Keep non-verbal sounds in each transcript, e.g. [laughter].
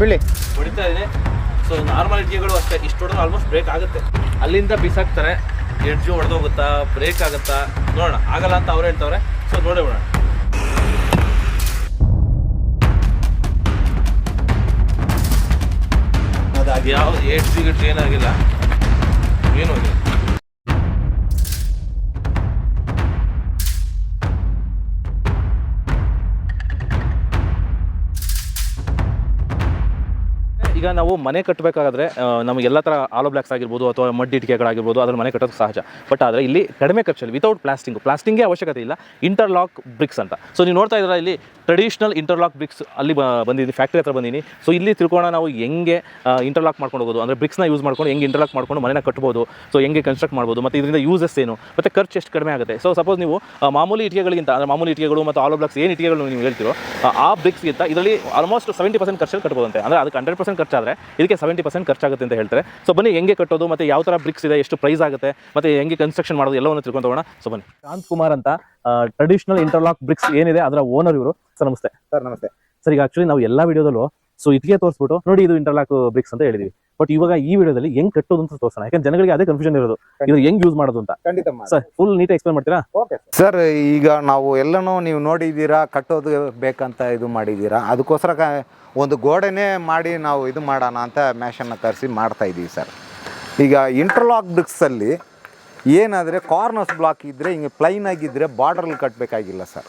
ಬಿಳಿ. ಹೊಡಿತಾ ಇದೆ. ಸೊ ನಾರ್ಮಲ್ ಇಟ್ಗೆಗಳು ಅಷ್ಟೇ. ಇಷ್ಟು ಹೊಡೆದ್ರೆ ಆಲ್ಮೋಸ್ಟ್ ಬ್ರೇಕ್ ಆಗುತ್ತೆ. ಅಲ್ಲಿಂದ ಬಿಸಾಕ್ತಾರೆ. ಎಡ್ಜು ಹೊಡೆದೋಗುತ್ತಾ ಬ್ರೇಕ್ ಆಗುತ್ತಾ? ನೋಡೋಣ. ಆಗಲ್ಲ ಅಂತ ಅವ್ರು ಹೇಳ್ತವ್ರೆ. ಸೊ ನೋಡಿ ಬಿಡೋಣ. ಅದು ಯಾವ್ದು ಏಟ್ ಜಿ ಗಿಟ್ ಏನಾಗಿಲ್ಲ. ಏನು ಆಗಿಲ್ಲ ನಾವು ಮನೆ ಕಟ್ಟಬೇಕಾದ್ರೆ ನಮಗೆ ಎಲ್ಲ ಥರ ಆಲೋ ಬ್ಲಾಕ್ಸ್ ಆಗಿರ್ಬೋದು ಅಥವಾ ಮಡ್ ಇಟಿಕೆಗಳಾಗಿರ್ಬೋದು ಅದನ್ನು ಮನೆ ಕಟ್ಟೋದು ಸಹಜ. ಬಟ್ ಆದರೆ ಇಲ್ಲಿ ಕಡಿಮೆ ಖರ್ಚಲ್ಲಿ ವಿತೌಟ್ ಪ್ಲಾಸ್ಟಿಂಗ್ ಪ್ಲಾಸ್ಟಿಂಗೇ ಅವಶ್ಯಕತೆ ಇಲ್ಲ. ಇಂಟರ್ಲಾಕ್ ಬ್ರಿಕ್ಸ್ ಅಂತ. ಸೊ ನೀವು ನೋಡ್ತಾ ಇದ್ದೀರಾ ಇಲ್ಲಿ ಟ್ರೆಡಿಷನಲ್ ಇಂಟರ್ಲಾಕ್ ಬ್ರಿಕ್ಸ್ ಅಲ್ಲಿ ಬಂದಿದ್ದೀನಿ ಫ್ಯಾಕ್ಟ್ರಿ ಹತ್ರ ಬಂದಿದ್ದೀನಿ. ಸೊ ಇಲ್ಲಿ ತಿಳ್ಕೋಣ ನಾವು ಹೆಂಗೆ ಇಂಟರ್ಲಾಕ್ ಮಾಡ್ಕೊಂಡು ಹೋಗೋದು. ಅಂದರೆ ಬ್ರಿಕ್ಸ್ನ ಯೂಸ್ ಮಾಡ್ಕೊಂಡು ಹೆಂಗೆ ಇಂಟರ್ಲಾಕ್ ಮಾಡ್ಕೊಂಡು ಮನೆನ ಕಟ್ಬೋದು. ಸೊ ಹೆಂಗೆ ಕನ್ಸ್ಟ್ರಕ್ಟ್ ಮಾಡ್ಬೋದು. ಮತ್ತು ಇದರಿಂದ ಯೂಸಸ್ ಏನು. ಮತ್ತು ಖರ್ಚು ಎಷ್ಟು ಕಡಿಮೆ ಆಗುತ್ತೆ. ಸೊ ಸಪೋಸ್ ನೀವು ಮಾಮೂಲಿ ಇಟಿಕೆಗಳಿಗಿಂತ ಅಂದರೆ ಮಾಮೂಲಿ ಇಟಿಕೆಗಳು ಮತ್ತು ಆಲೋ ಬ್ಲಾಕ್ಸ್ ಏನು ಇಟಿಕೆಗಳು ನೀವು ಹೇಳ್ತೀರೋ ಆ, ಆ ಬ್ರಿಕ್ಸ್ಗಿಂತ ಇದರಲ್ಲಿ ಆಲ್ಮೋಸ್ಟ್ ಸೆವೆಂಟಿ ಪರ್ಸೆಂಟ್ ಖರ್ಚಲ್ಲಿ ಕಟ್ಬೋದಂತೆ. ಅಂದರೆ ಅದಕ್ಕೆ ಹಂಡ್ರೆಡ್ ಪರ್ಸೆಂಟ್ ಖರ್ಚಾದರೆ ಇದಕ್ಕೆ ಸೆವೆಂಟಿ ಪರ್ಸೆಂಟ್ ಖರ್ಚಾಗುತ್ತೆ ಅಂತ ಹೇಳ್ತಾರೆ. ಸೊ ಬನ್ನಿ ಹೆಂಗೆ ಕಟ್ಟೋದು ಮತ್ತು ಯಾವ ಥರ ಬ್ರಿಕ್ಸ್ ಇದೆ ಎಷ್ಟು ಪ್ರೈಸ್ ಆಗುತ್ತೆ ಮತ್ತು ಹೆಂಗೆ ಕನ್ಸ್ಟ್ರಕ್ಷನ್ ಮಾಡೋದು ಎಲ್ಲವನ್ನು ತಿಳ್ಕೊಂಡು ಹೋಗೋಣ. ಸೊ ಬನ್ನಿ. ಶಾಂತ್ ಕುಮಾರ್ ಅಂತ ಟ್ರೆಡಿಷನಲ್ ಇಂಟರ್ಲಾಕ್ ಬ್ರಿಕ್ಸ್ ಏನಿದೆ ಅದರ ಓನರ್ ಇವರು. ಸರ್ ನಮಸ್ತೆ. ಸರ್ ನಮಸ್ತೆ. ಸರ್ ಈಗ ಆಕ್ಚುಲಿ ನಾವು ಎಲ್ಲ ವಿಡಿಯೋದಲ್ಲೂ ಸೊ ಇದಕ್ಕೆ ತೋರಿಸ್ಬಿಟ್ಟು ನೋಡಿ ಇದು ಇಂಟರ್ಲಾಕ್ ಬ್ರಿಕ್ಸ್ ಅಂತ ಹೇಳಿದ್ವಿ. ಬಟ್ ಇವಾಗ ಈ ವಿಡಿಯೋದಲ್ಲಿ ಹೆಂಗ್ ಕಟ್ಟೋದು ಅಂತ ತೋರಿಸೋಣ. ಯಾಕಂದ್ರೆ ಜನಗಳಿಗೆ ಅದೇ ಕನ್ಫ್ಯೂಷನ್ ಇರೋದು. ಇದು ಹೆಂಗ್ ಯೂಸ್ ಮಾಡೋದು ಅಂತ. ಖಂಡಿತ ಸರ್ ಫುಲ್ ನೀಟ್ ಎಕ್ಸ್ಪ್ಲೈನ್ ಮಾಡ್ತೀರಾ? ಓಕೆ ಸರ್ ಈಗ ನಾವು ಎಲ್ಲನೂ ನೀವು ನೋಡಿದ್ದೀರಾ ಕಟ್ಟೋದು ಬೇಕಂತ ಇದು ಮಾಡಿದ್ದೀರಾ? ಅದಕ್ಕೋಸ್ಕರ ಕ- ಒಂದು ಗೋಡೆನೇ ಮಾಡಿ ನಾವು ಇದು ಮಾಡೋಣ ಅಂತ ಮ್ಯಾಷನ್ನ ತರಿಸಿ ಮಾಡ್ತಾ ಇದ್ದೀವಿ ಸರ್ ಈಗ ಇಂಟರ್ಲಾಕ್ ಬ್ರಿಕ್ಸಲ್ಲಿ ಏನಾದರೆ ಕಾರ್ನರ್ಸ್ ಬ್ಲಾಕ್ ಇದ್ದರೆ ಹಿಂಗೆ ಪ್ಲೈನ್ ಆಗಿದ್ದರೆ ಬಾರ್ಡ್ರಲ್ಲಿ ಕಟ್ಟಬೇಕಾಗಿಲ್ಲ ಸರ್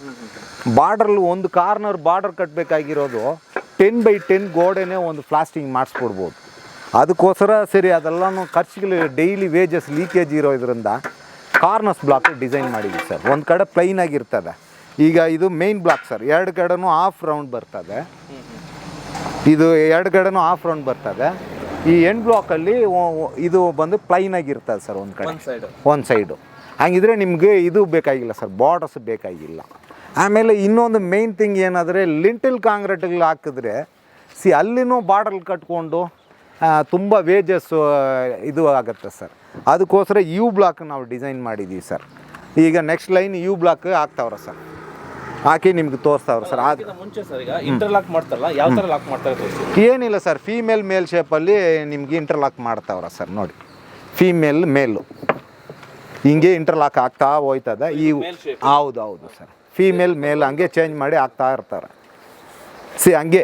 ಬಾರ್ಡ್ರಲ್ಲಿ ಒಂದು ಕಾರ್ನರ್ ಬಾರ್ಡರ್ ಕಟ್ಟಬೇಕಾಗಿರೋದು ಟೆನ್ ಬೈ ಟೆನ್ ಗೋಡೆನೇ ಒಂದು ಪ್ಲಾಸ್ಟಿಂಗ್ ಮಾಡಿಸ್ಕೊಡ್ಬೋದು. ಅದಕ್ಕೋಸ್ಕರ ಸರಿ ಅದೆಲ್ಲನೂ ಖರ್ಚುಗಳು ಡೈಲಿ ವೇಜಸ್ ಲೀಕೇಜ್ ಇರೋದ್ರಿಂದ ಕಾರ್ನರ್ಸ್ ಬ್ಲಾಕ್ ಡಿಸೈನ್ ಮಾಡಿದ್ವಿ ಸರ್ ಒಂದು ಕಡೆ ಪ್ಲೈನ್ ಆಗಿರ್ತದೆ ಈಗ ಇದು ಮೇನ್ ಬ್ಲಾಕ್ ಸರ್ ಎರಡು ಕಡೆನೂ ಹಾಫ್ ರೌಂಡ್ ಬರ್ತದೆ. ಇದು ಎರಡು ಕಡೆನೂ ಹಾಫ್ ರೌಂಡ್ ಬರ್ತದೆ. ಈ ಎಂಡ್ ಬ್ಲಾಕಲ್ಲಿ ಇದು ಬಂದು ಪ್ಲೈನ್ ಆಗಿರ್ತದೆ ಸರ್ ಒಂದು ಕಡೆ. ಒಂದು ಸೈಡು ಹಂಗಿದ್ರೆ ನಿಮಗೆ ಇದು ಬೇಕಾಗಿಲ್ಲ ಸರ್ ಬಾರ್ಡರ್ಸ್ ಬೇಕಾಗಿಲ್ಲ. ಆಮೇಲೆ ಇನ್ನೊಂದು ಮೇನ್ ಥಿಂಗ್ ಏನಾದರೆ ಲಿಂಟಲ್ ಕಾಂಕ್ರೀಟ್ಗಳು ಹಾಕಿದ್ರೆ ಸಿ ಅಲ್ಲಿನೂ ಬಾರ್ಡರ್ ಕಟ್ಕೊಂಡು ತುಂಬ ವೇಜಸ್ಸು ಇದು ಆಗುತ್ತೆ ಸರ್. ಅದಕ್ಕೋಸ್ಕರ ಯು ಬ್ಲಾಕ್ ನಾವು ಡಿಸೈನ್ ಮಾಡಿದ್ದೀವಿ ಸರ್. ಈಗ ನೆಕ್ಸ್ಟ್ ಲೈನ್ ಯು ಬ್ಲಾಕ್ ಆಗ್ತಾವ್ರೆ ಸರ್. ಹಾಕಿ ನಿಮ್ಗೆ ತೋರಿಸ್ತಾವ್ರೆ ಸರ್. ಅದು ಮುಂಚೆ ಸರ್ ಈಗ ಇಂಟರ್ಲಾಕ್ ಮಾಡ್ತಾರಲ್ಲ ಯಾವ ಥರ ಲಾಕ್ ಮಾಡ್ತಾರೆ ಏನಿಲ್ಲ ಸರ್ ಫೀಮೇಲ್ ಮೇಲ್ ಶೇಪಲ್ಲಿ ನಿಮ್ಗೆ ಇಂಟರ್ಲಾಕ್ ಮಾಡ್ತಾವ್ರ ಸರ್ ನೋಡಿ. ಫೀಮೇಲ್ ಮೇಲು ಹಿಂಗೆ ಇಂಟರ್ಲಾಕ್ ಆಗ್ತಾ ಹೋಯ್ತದ. ಈ ಹೌದು ಹೌದು ಸರ್. ಫೀಮೇಲ್ ಮೇಲ್ ಹಂಗೆ ಚೇಂಜ್ ಮಾಡಿ ಆಗ್ತಾ ಇರ್ತಾರೆ. ಸಿ ಹಂಗೆ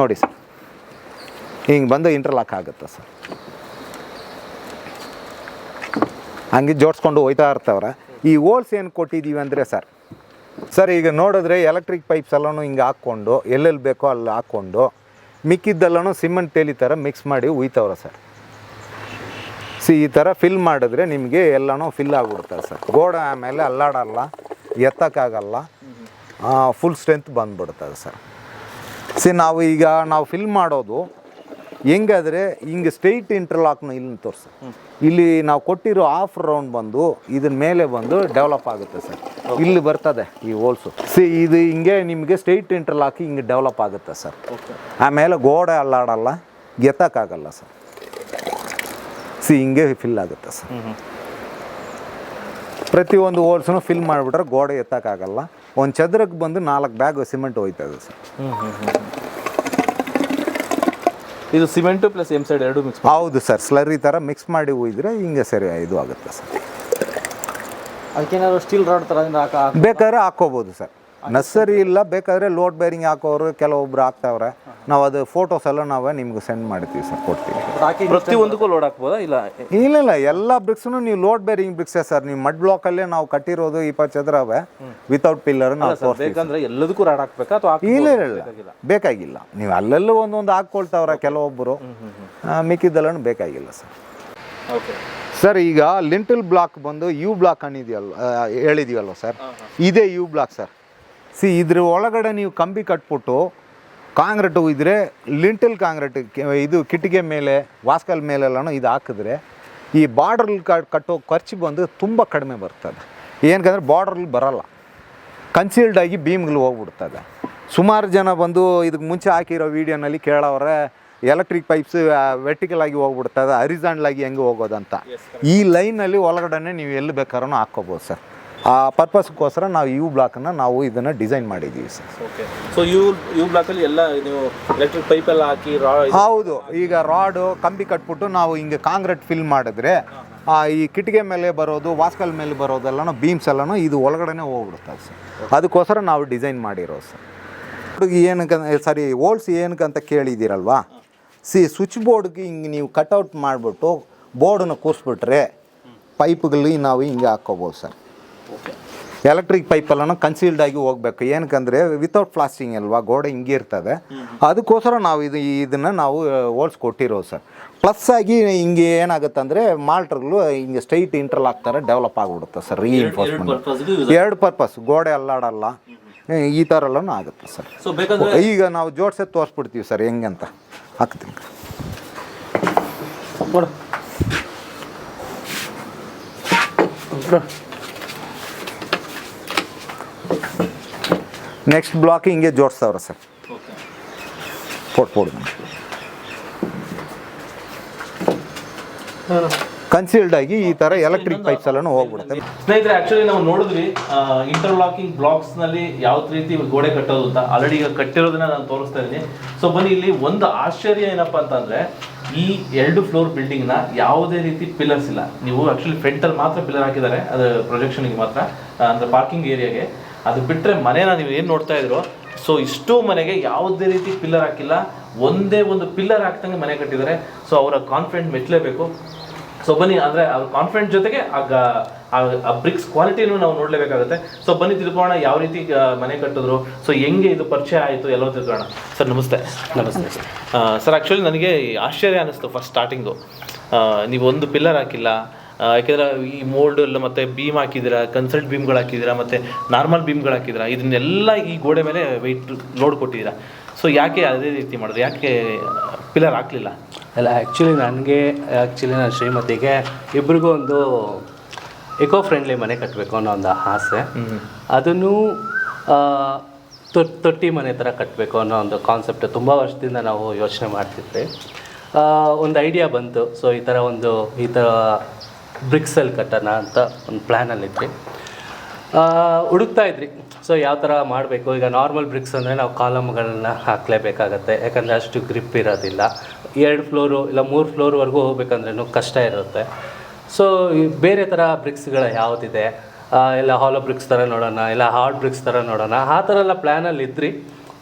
ನೋಡಿ ಸರ್. ಹಿಂಗೆ ಬಂದು ಇಂಟರ್ಲಾಕ್ ಆಗುತ್ತೆ ಸರ್. ಹಂಗೆ ಜೋಡಿಸ್ಕೊಂಡು ಹೋಯ್ತಾ ಇರ್ತವ್ರೆ. ಈ ಹೋಲ್ಸ್ ಏನು ಕೊಟ್ಟಿದ್ದೀವಿ ಅಂದರೆ ಸರ್ ಸರ್ ಈಗ ನೋಡಿದ್ರೆ ಎಲೆಕ್ಟ್ರಿಕ್ ಪೈಪ್ಸ್ ಎಲ್ಲನೂ ಹಿಂಗೆ ಹಾಕ್ಕೊಂಡು, ಎಲ್ಲೆಲ್ಲಿ ಬೇಕೋ ಅಲ್ಲಿ ಹಾಕ್ಕೊಂಡು, ಮಿಕ್ಕಿದ್ದೆಲ್ಲನೂ ಸಿಮೆಂಟ್ ತೇಲಿ ಥರ ಮಿಕ್ಸ್ ಮಾಡಿ ಉಯ್ತವ್ರೆ ಸರ್. ಸಿ ಈ ಥರ ಫಿಲ್ ಮಾಡಿದ್ರೆ ನಿಮಗೆ ಎಲ್ಲನೂ ಫಿಲ್ ಆಗಿಬಿಡ್ತಾರೆ ಸರ್. ಗೋಡ ಆಮೇಲೆ ಅಲ್ಲಾಡಲ್ಲ, ಎತ್ತಕ್ಕಾಗಲ್ಲ ಫುಲ್ ಸ್ಟ್ರೆಂತ್ ಬಂದ್ಬಿಡ್ತದೆ ಸರ್. ಸಿ ನಾವು ಈಗ ನಾವು ಫಿಲ್ ಮಾಡೋದು ಹೆಂಗಾದ್ರೆ ಹಿಂಗೆ ಸ್ಟ್ರೈಟ್ ಇಂಟರ್ಲಾಕ್ನ ಇಲ್ಲಿ ತೋರಿಸಿ. ಇಲ್ಲಿ ನಾವು ಕೊಟ್ಟಿರೋ ಆಫ್ ರೌಂಡ್ ಬಂದು ಇದನ್ನ ಮೇಲೆ ಬಂದು ಡೆವಲಪ್ ಆಗುತ್ತೆ ಸರ್. ಇಲ್ಲಿ ಬರ್ತದೆ ಈ ಹೋಲ್ಸು ಸಿ ಇದು ಹಿಂಗೆ ನಿಮಗೆ ಸ್ಟ್ರೈಟ್ ಇಂಟರ್ಲಾಕ್ ಹಿಂಗೆ ಡೆವಲಪ್ ಆಗುತ್ತೆ ಸರ್. ಆಮೇಲೆ ಗೋಡೆ ಅಲ್ಲಾಡಲ್ಲ ಎತ್ತಕ್ಕಾಗಲ್ಲ ಸರ್. ಸಿ ಹಿಂಗೆ ಫಿಲ್ ಆಗುತ್ತೆ ಸರ್. ಪ್ರತಿಯೊಂದು ಹೋಲ್ಸ್ನು ಫಿಲ್ ಮಾಡಿಬಿಟ್ರೆ ಗೋಡೆ ಎತ್ತಕ್ಕಾಗಲ್ಲ. ಒಂದು ಚದರಕ್ಕೆ ಬಂದು ನಾಲ್ಕು ಬ್ಯಾಗ್ ಸಿಮೆಂಟ್ ಹೋಯ್ತದೆ ಸರ್. ಇದು ಸಿಮೆಂಟು ಪ್ಲಸ್ ಎಂ ಸೈಡ್ ಎರಡು ಮಿಕ್ಸ್ ಹೌದು ಸರ್ ಸ್ಲರಿ ಥರ ಮಿಕ್ಸ್ ಮಾಡಿ ಹೋಯಿದ್ರೆ ಹಿಂಗೆ ಸರಿ ಇದು ಆಗುತ್ತೆ ಸರ್. ಅದಕ್ಕೇನಾದ್ರು ಸ್ಟೀಲ್ ರಾಡ್ ಥರ ಬೇಕಾದ್ರೆ ಹಾಕ್ಕೋಬೋದು ಸರ್. ನರ್ಸರಿ ಇಲ್ಲ ಬೇಕಾದರೆ ಲೋಡ್ ಬೇರಿಂಗ್ ಹಾಕೋರು ಕೆಲವೊಬ್ರು ಹಾಕ್ತಾವ್ರೆ ನಾವು ಅದು ಫೋಟೋಸ್ ಎಲ್ಲ ನಾವೇ ನಿಮ್ಗೆ ಸೆಂಡ್ ಮಾಡ್ತೀವಿ ಸರ್ ಕೊಡ್ತೀವಿ. ಪ್ರತಿಯೊಂದಕ್ಕೂ ಲೋಡ್ ಹಾಕ್ಬೋದಾ? ಇಲ್ಲ ಇಲ್ಲ ಇಲ್ಲ ಎಲ್ಲ ಬ್ರಿಕ್ಸ್ನು ನೀವು ಲೋಡ್ ಬೇರಿಂಗ್ ಬ್ರಿಕ್ಸೇ ಸರ್? ನೀವು ಮಡ್ ಬ್ಲಾಕ್ ಅಲ್ಲೇ ನಾವು ಕಟ್ಟಿರೋದು ಇಪ್ಪತ್ತು ಚದರ ಅವೆ ವಿತೌಟ್ ಪಿಲ್ಲರ್ ನಾವು ಸರ್ ಬೇಕಂದ್ರೆ ಎಲ್ಲದಕ್ಕೂ ರಾಡ್ ಹಾಕ್ಬೇಕಾ ಅಥವಾ ಇಲ್ಲ ಇಲ್ಲ ಇಲ್ಲ. ಬೇಕಾಗಿಲ್ಲ. ನೀವು ಅಲ್ಲೆಲ್ಲೂ ಒಂದೊಂದು ಹಾಕ್ಕೊಳ್ತಾವ್ರೆ ಕೆಲವೊಬ್ಬರು ಮಿಕ್ಕಿದ್ದೆಲ್ಲ ಬೇಕಾಗಿಲ್ಲ ಸರ್. ಓಕೆ ಸರ್ ಈಗ ಲಿಂಟಲ್ ಬ್ಲಾಕ್ ಬಂದು ಯು ಬ್ಲಾಕ್ ಅನ್ನಿದೆಯಲ್ವ ಹೇಳಿದೀವಲ್ವ ಸರ್? ಇದೇ ಯು ಬ್ಲಾಕ್ ಸರ್. ಸಿ ಇದ್ರ ಒಳಗಡೆ ನೀವು ಕಂಬಿ ಕಟ್ಬಿಟ್ಟು ಕಾಂಕ್ರೀಟು ಇದ್ರೆ ಲಿಂಟಲ್ ಕಾಂಕ್ರೀಟ್ ಇದು ಕಿಟಿಗೆ ಮೇಲೆ ವಾಸ್ಕಲ್ ಮೇಲೆಲ್ಲನೂ ಇದು ಹಾಕಿದ್ರೆ ಈ ಬಾರ್ಡ್ರಲ್ಲಿ ಕಟ್ಟೋ ಖರ್ಚು ಬಂದು ತುಂಬ ಕಡಿಮೆ ಬರ್ತದೆ. ಏನಕ್ಕಂದ್ರೆ ಬಾರ್ಡ್ರಲ್ಲಿ ಬರಲ್ಲ. ಕನ್ಸೀಲ್ಡ್ ಆಗಿ ಬೀಮ್ಗಳು ಹೋಗ್ಬಿಡ್ತದೆ. ಸುಮಾರು ಜನ ಬಂದು ಇದಕ್ಕೆ ಮುಂಚೆ ಹಾಕಿರೋ ವೀಡಿಯೋನಲ್ಲಿ ಕೇಳೋರೆ ಎಲೆಕ್ಟ್ರಿಕ್ ಪೈಪ್ಸ್ ವೆರ್ಟಿಕಲ್ ಆಗಿ ಹೋಗ್ಬಿಡ್ತದೆ ಅರಿಜಾಂಡ್ಲಾಗಿ ಹೆಂಗೆ ಹೋಗೋದಂತ. ಈ ಲೈನಲ್ಲಿ ಒಳಗಡೆ ನೀವು ಎಲ್ಲಿ ಬೇಕಾದ್ರೂ ಹಾಕ್ಕೋಬೋದು ಸರ್. ಆ ಪರ್ಪಸ್ಗೋಸ್ಕರ ನಾವು ಯು ಬ್ಲಾಕನ್ನು ನಾವು ಇದನ್ನು ಡಿಸೈನ್ ಮಾಡಿದ್ದೀವಿ sir. Okay so U U ಬ್ಲಾಕಲ್ಲಿ ಎಲ್ಲ ನೀವು ಎಲೆಕ್ಟ್ರಿಕ್ ಪೈಪ್ ಎಲ್ಲ ಹಾಕಿ ರಾ ಹೌದು. ಈಗ ರಾಡು ಕಂಬಿ ಕಟ್ಬಿಟ್ಟು ನಾವು ಹಿಂಗೆ ಕಾಂಕ್ರೀಟ್ ಫಿಲ್ ಮಾಡಿದ್ರೆ ಆ, ಈ ಕಿಟಿಗೆ ಮೇಲೆ ಬರೋದು ವಾಸ್ಕಲ್ ಮೇಲೆ ಬರೋದೆಲ್ಲನೂ ಬೀಮ್ಸ್ ಎಲ್ಲನೂ ಇದು ಒಳಗಡೆನೇ ಹೋಗ್ಬಿಡುತ್ತೆ ಸರ್. ಅದಕ್ಕೋಸ್ಕರ ನಾವು ಡಿಸೈನ್ ಮಾಡಿರೋ ಸರ್. ಹುಡುಗಿ ಏನಕ್ಕೆ ಸಾರಿ ಓಲ್ಸ್ ಏನಕ್ಕೆ ಅಂತ ಕೇಳಿದ್ದೀರಲ್ವಾ? ಸಿ ಸ್ವಿಚ್ ಬೋರ್ಡ್ಗೆ ಹಿಂಗೆ ನೀವು ಕಟ್ಔಟ್ ಮಾಡಿಬಿಟ್ಟು ಬೋರ್ಡನ್ನು ಕೂರಿಸ್ಬಿಟ್ರೆ ಪೈಪ್ಗಳಿಗೆ ನಾವು ಹಿಂಗೆ ಹಾಕ್ಕೋಬೋದು ಸರ್. ಎಲೆಕ್ಟ್ರಿಕ್ ಪೈಪಲ್ಲೂ ಕನ್ಸೀಲ್ಡ್ ಆಗಿ ಹೋಗ್ಬೇಕು. ಏನಕ್ಕಂದರೆ ವಿತೌಟ್ ಫ್ಲಾಸ್ಟಿಂಗ್ ಅಲ್ವಾ ಗೋಡೆ ಹಿಂಗೆ ಇರ್ತದೆ. ಅದಕ್ಕೋಸ್ಕರ ನಾವು ಇದು ಇದನ್ನು ನಾವು ಹೋಲ್ಸ್ ಕೊಟ್ಟಿರೋದು ಸರ್. ಪ್ಲಸ್ ಆಗಿ ಹಿಂಗೆ ಏನಾಗುತ್ತೆ ಅಂದರೆ ಮಾಲ್ಟ್ರ್ಗಳು ಹಿಂಗೆ ಸ್ಟ್ರೈಟ್ ಇಂಟರ್ಲಾಕ್ ಆಗ್ತಾರೆ ಡೆವಲಪ್ ಆಗಿಬಿಡುತ್ತೆ ಸರ್ ರೀಇನ್ಫೋರ್ಸ್ಮೆಂಟ್ ಎರಡು ಪರ್ಪಸ್ ಗೋಡೆ ಅಲ್ಲಾಡಲ್ಲ. ಈ ಥರ ಎಲ್ಲನೂ ಆಗುತ್ತೆ ಸರ್. ಈಗ ನಾವು ಜೋಡ್ಸೆ ತೋರಿಸ್ಬಿಡ್ತೀವಿ ಸರ್ ಹೆಂಗಂತ ಹಾಕ್ತೀನಿ. ನೋಡು ನೆಕ್ಸ್ಟ್ ಬ್ಲಾಕ್ ಹಿಂಗೆ ಜೋಡಿಸ್ತಾವ್ರ ಸರ್. ಪೋಡ್ ಕನ್ಸೀಲ್ಡ್ ಆಗಿ ಈ ತರ ಎಲೆಕ್ಟ್ರಿಕ್ ಪೈಪ್ಸ್ ಎಲ್ಲ ಹೋಗ್ಬಿಡುತ್ತೆ. ಸ್ನೇಹಿತರೆ ಆಕ್ಚುಲಿ ನಾವು ನೋಡಿದ್ವಿ ಇಂಟರ್ಲಾಕಿಂಗ್ ಬ್ಲಾಕ್ಸ್ನಲ್ಲಿ ಯಾವ ರೀತಿ ಗೋಡೆ ಕಟ್ಟೋದು ಅಂತ. ಆಲ್ರೆಡಿ ಈಗ ಕಟ್ಟಿರೋದನ್ನ ನಾನು ತೋರಿಸ್ತಾ ಇದ್ದೀನಿ. ಸೊ ಬನ್ನಿ ಇಲ್ಲಿ ಒಂದು ಆಶ್ಚರ್ಯ ಏನಪ್ಪಾ ಅಂತಂದ್ರೆ ಈ ಎರಡು ಫ್ಲೋರ್ ಬಿಲ್ಡಿಂಗ್ನ ಯಾವುದೇ ರೀತಿ ಪಿಲ್ಲರ್ಸ್ ಇಲ್ಲ. ನೀವು ಆಕ್ಚುಲಿ ಫ್ರಂಟ್ ಅಲ್ಲಿ ಮಾತ್ರ ಪಿಲ್ಲರ್ ಹಾಕಿದ್ದಾರೆ ಅದು ಪ್ರೊಜೆಕ್ಷನ್ ಮಾತ್ರ ಅಂದ್ರೆ ಪಾರ್ಕಿಂಗ್ ಏರಿಯಾಗೆ ಅದು ಬಿಟ್ಟರೆ ಮನೇನ ನೀವು ಏನು ನೋಡ್ತಾ ಇದ್ರು ಸೊ ಇಷ್ಟು ಮನೆಗೆ ಯಾವುದೇ ರೀತಿ ಪಿಲ್ಲರ್ ಹಾಕಿಲ್ಲ ಒಂದೇ ಒಂದು ಪಿಲ್ಲರ್ ಹಾಕ್ದಂಗೆ ಮನೆ ಕಟ್ಟಿದ್ದಾರೆ. ಸೊ ಅವರ ಕಾನ್ಫಿಡೆಂಟ್ ಮೆಚ್ಚಲೇಬೇಕು. ಸೊ ಬನ್ನಿ ಅಂದರೆ ಅವ್ರ ಕಾನ್ಫಿಡೆಂಟ್ ಜೊತೆಗೆ ಆಗ ಆ ಬ್ರಿಕ್ಸ್ ಕ್ವಾಲಿಟಿನೂ ನಾವು ನೋಡಲೇಬೇಕಾಗುತ್ತೆ. ಸೊ ಬನ್ನಿ ತಿಳ್ಕೊಳ್ಳೋಣ ಯಾವ ರೀತಿ ಮನೆ ಕಟ್ಟಿದ್ರು. ಸೊ ಹೆಂಗೆ ಇದು ಪರಿಚಯ ಆಯಿತು ಎಲ್ಲೋ ತಿಳ್ಕೊಳ್ಳೋಣ. ಸರ್ ನಮಸ್ತೆ. ನಮಸ್ತೆ. ಸರ್ ಆ್ಯಕ್ಚುಲಿ ನನಗೆ ಆಶ್ಚರ್ಯ ಅನ್ನಿಸ್ತು ಫಸ್ಟ್ ಸ್ಟಾರ್ಟಿಂಗು ನೀವು ಒಂದು ಪಿಲ್ಲರ್ ಹಾಕಿಲ್ಲ ಯಾಕೆಂದ್ರೆ ಈ ಮೋಲ್ಡ್ ಎಲ್ಲ ಮತ್ತೆ ಬೀಮ್ ಹಾಕಿದ್ದೀರಾ ಕನ್ಸಲ್ಟ್ ಬೀಮ್ಗಳು ಹಾಕಿದ್ದೀರಾ ಮತ್ತೆ ನಾರ್ಮಲ್ ಬೀಮ್ಗಳು ಹಾಕಿದ್ದೀರಾ ಇದನ್ನೆಲ್ಲ ಈ ಗೋಡೆ ಮೇಲೆ ವೆಯ್ಟ್ ಲೋಡ್ ಕೊಟ್ಟಿದ್ದೀರಾ. ಸೊ ಯಾಕೆ ಅದೇ ರೀತಿ ಮಾಡಿದ್ರು? ಯಾಕೆ ಪಿಲ್ಲರ್ ಹಾಕಲಿಲ್ಲ? ಅಲ್ಲ ಆ್ಯಕ್ಚುಲಿ ನನಗೆ ಆ್ಯಕ್ಚುಲಿ ನನ್ನ ಶ್ರೀಮತಿಗೆ ಇಬ್ರಿಗೂ ಒಂದು ಎಕೋ ಫ್ರೆಂಡ್ಲಿ ಮನೆ ಕಟ್ಟಬೇಕು ಅನ್ನೋ ಒಂದು ಆಸೆ. ಅದನ್ನು ತೊಟ್ಟಿ ಮನೆ ಥರ ಕಟ್ಟಬೇಕು ಅನ್ನೋ ಒಂದು ಕಾನ್ಸೆಪ್ಟ್ ತುಂಬ ವರ್ಷದಿಂದ ನಾವು ಯೋಚನೆ ಮಾಡ್ತಿದ್ವಿ. ಒಂದು ಐಡಿಯಾ ಬಂತು. ಸೊ ಈ ಥರ ಒಂದು ಈ ಥರ ಬ್ರಿಕ್ಸಲ್ಲಿ ಕಟ್ಟೋಣ ಅಂತ ಒಂದು ಪ್ಲ್ಯಾನಲ್ಲಿದ್ವಿ ಹುಡುಕ್ತಾ ಇದ್ರಿ. ಸೊ ಯಾವ ಥರ ಮಾಡಬೇಕು? ಈಗ ನಾರ್ಮಲ್ ಬ್ರಿಕ್ಸ್ ಅಂದರೆ ನಾವು ಕಾಲಮ್ಗಳನ್ನ ಹಾಕಲೇಬೇಕಾಗತ್ತೆ. ಯಾಕಂದರೆ ಅಷ್ಟು ಗ್ರಿಪ್ ಇರೋದಿಲ್ಲ. ಎರಡು ಫ್ಲೋರು ಇಲ್ಲ, ಮೂರು ಫ್ಲೋರ್ವರೆಗೂ ಹೋಗ್ಬೇಕಂದ್ರೂ ಕಷ್ಟ ಇರುತ್ತೆ. ಸೊ ಬೇರೆ ಥರ ಬ್ರಿಕ್ಸ್ಗಳ ಯಾವುದಿದೆ? ಇಲ್ಲ ಹಾಲೋ ಬ್ರಿಕ್ಸ್ ಥರ ನೋಡೋಣ, ಇಲ್ಲ ಹಾರ್ಡ್ ಬ್ರಿಕ್ಸ್ ಥರ ನೋಡೋಣ, ಆ ಥರ ಎಲ್ಲ ಪ್ಲ್ಯಾನಲ್ಲಿ ಇದ್ರಿ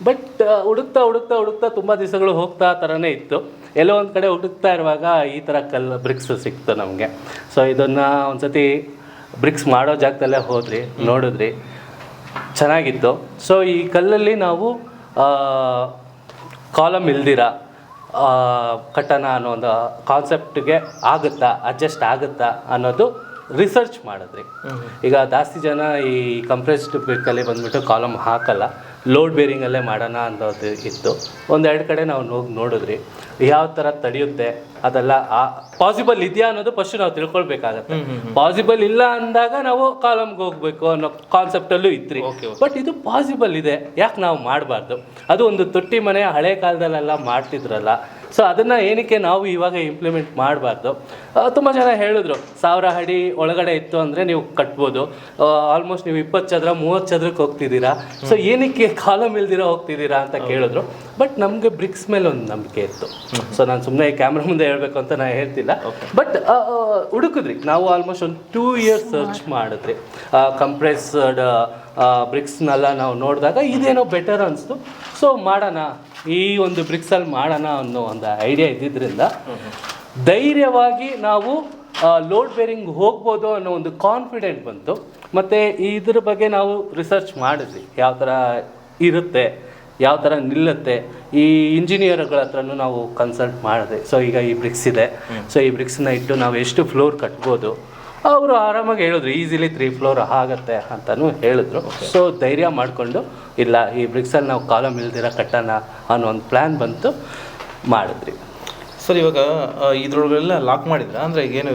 ಬಟ್ ಹುಡುಕ್ತಾ ಹುಡುಕ್ತಾ ಹುಡುಕ್ತಾ ತುಂಬ ದಿವಸಗಳು ಹೋಗ್ತಾ ಥರನೇ ಇತ್ತು. ಎಲ್ಲೋ ಒಂದು ಕಡೆ ಹುಡುಕ್ತಾ ಇರುವಾಗ ಈ ಥರ ಕಲ್ಲು ಬ್ರಿಕ್ಸ್ ಸಿಕ್ತು ನಮಗೆ. ಸೊ ಇದನ್ನು ಒಂದ್ಸತಿ ಬ್ರಿಕ್ಸ್ ಮಾಡೋ ಜಾಗದಲ್ಲೇ ಹೋದ್ರಿ ನೋಡಿದ್ರಿ. ಚೆನ್ನಾಗಿತ್ತು. ಸೊ ಈ ಕಲ್ಲಲ್ಲಿ ನಾವು ಕಾಲಮ್ ಇಲ್ದಿರ ಕಟ್ಟಣ ಅನ್ನೋ ಒಂದು ಕಾನ್ಸೆಪ್ಟ್ಗೆ ಆಗುತ್ತಾ ಅಡ್ಜಸ್ಟ್ ಆಗುತ್ತಾ ಅನ್ನೋದು ರಿಸರ್ಚ್ ಮಾಡಿದ್ರಿ. ಈಗ ಜಾಸ್ತಿ ಜನ ಈ ಕಂಪ್ರೆಸ್ಡ್ ಬೇಕಲ್ಲಿ ಬಂದ್ಬಿಟ್ಟು ಕಾಲಮ್ ಹಾಕಲ್ಲ ಲೋಡ್ ಬೇರಿಂಗಲ್ಲೇ ಮಾಡೋಣ ಅನ್ನೋದು ಇತ್ತು. ಒಂದೆರಡು ಕಡೆ ನಾವು ಹೋಗಿ ನೋಡಿದ್ರಿ. ಯಾವ ಥರ ತಡೆಯುತ್ತೆ ಅದೆಲ್ಲ ಆ ಪಾಸಿಬಲ್ ಇದೆಯಾ ಅನ್ನೋದು ಫಸ್ಟ್ ನಾವು ತಿಳ್ಕೊಳ್ಬೇಕಾಗತ್ತೆ. ಪಾಸಿಬಲ್ ಇಲ್ಲ ಅಂದಾಗ ನಾವು ಕಾಲಮ್ಗೆ ಹೋಗ್ಬೇಕು ಅನ್ನೋ ಕಾನ್ಸೆಪ್ಟಲ್ಲೂ ಇದ್ರಿ. ಬಟ್ ಇದು ಪಾಸಿಬಲ್ ಇದೆ. ಯಾಕೆ ನಾವು ಮಾಡಬಾರ್ದು? ಅದು ಒಂದು ತೊಟ್ಟಿ ಮನೆ ಹಳೆ ಕಾಲದಲ್ಲೆಲ್ಲ ಮಾಡ್ತಿದ್ರಲ್ಲ. ಸೊ ಅದನ್ನು ಏನಕ್ಕೆ ನಾವು ಇವಾಗ ಇಂಪ್ಲಿಮೆಂಟ್ ಮಾಡಬಾರ್ದು? ತುಂಬ ಜನ ಹೇಳಿದ್ರು ಸಾವಿರ ಅಡಿ ಒಳಗಡೆ ಇತ್ತು ಅಂದರೆ ನೀವು ಕಟ್ಬೋದು. ಆಲ್ಮೋಸ್ಟ್ ನೀವು ಇಪ್ಪತ್ತು ಚದರ ಮೂವತ್ತು ಚದರಕ್ಕೆ ಹೋಗ್ತಿದ್ದೀರಾ. ಸೊ ಏನಕ್ಕೆ ಕಾಲಮ್ ಇಲ್ದಿರ ಹೋಗ್ತಿದ್ದೀರಾ ಅಂತ ಕೇಳಿದ್ರು. ಬಟ್ ನಮಗೆ ಬ್ರಿಕ್ಸ್ ಮೇಲೆ ಒಂದು ನಂಬಿಕೆ ಇತ್ತು. ಸೊ ನಾನು ಸುಮ್ಮನೆ ಕ್ಯಾಮ್ರಾ ಮುಂದೆ ಹೇಳಬೇಕು ಅಂತ ನಾನು ಹೇಳ್ತಿಲ್ಲ. ಬಟ್ ಹುಡುಕಿದ್ರಿ. ನಾವು ಆಲ್ಮೋಸ್ಟ್ ಒಂದು ಟೂ ಇಯರ್ಸ್ ಸರ್ಚ್ ಮಾಡಿದ್ರಿ. ಕಂಪ್ರೆಸ್ಡ್ ಬ್ರಿಕ್ಸ್ನೆಲ್ಲ ನಾವು ನೋಡಿದಾಗ ಇದೇನೋ ಬೆಟರ್ ಅನಿಸ್ತು. ಸೊ ಮಾಡೋಣ. ಈ ಒಂದು ಬ್ರಿಕ್ಸಲ್ಲಿ ಮಾಡೋಣ ಅನ್ನೋ ಒಂದು ಐಡಿಯಾ ಇದ್ದಿದ್ದರಿಂದ ಧೈರ್ಯವಾಗಿ ನಾವು ಲೋಡ್ ಬೇರಿಂಗ್ ಹೋಗ್ಬೋದು ಅನ್ನೋ ಒಂದು ಕಾನ್ಫಿಡೆಂಟ್ ಬಂತು. ಮತ್ತು ಇದ್ರ ಬಗ್ಗೆ ನಾವು ರಿಸರ್ಚ್ ಮಾಡಿದ್ವಿ. ಯಾವ ಥರ ಇರುತ್ತೆ ಯಾವ ಥರ ನಿಲ್ಲುತ್ತೆ ಈ ಇಂಜಿನಿಯರ್ಗಳ ಹತ್ರನೂ ನಾವು ಕನ್ಸಲ್ಟ್ ಮಾಡಿದೆ. ಸೊ ಈಗ ಈ ಬ್ರಿಕ್ಸ್ ಇದೆ. ಸೊ ಈ ಬ್ರಿಕ್ಸ್ನ ಇಟ್ಟು ನಾವು ಎಷ್ಟು ಫ್ಲೋರ್ ಕಟ್ಬೋದು ಅವರು ಆರಾಮಾಗಿ ಹೇಳಿದ್ರು ಈಸಿಲಿ ತ್ರೀ ಫ್ಲೋರ್ ಆಗತ್ತೆ ಅಂತಲೂ ಹೇಳಿದ್ರು. ಸೊ ಧೈರ್ಯ ಮಾಡಿಕೊಂಡು ಇಲ್ಲ ಈ ಬ್ರಿಕ್ಸಲ್ಲಿ ನಾವು ಕಾಲಮ್ ಇಲ್ದಿರ ಕಟ್ಟೋಣ ಅನ್ನೋ ಒಂದು ಪ್ಲ್ಯಾನ್ ಬಂತು ಮಾಡಿದ್ರಿ. ಸರ್ ಇವಾಗ ಇದ್ರೊಳಗೆಲ್ಲ ಲಾಕ್ ಮಾಡಿದ್ರ? ಅಂದರೆ ಏನು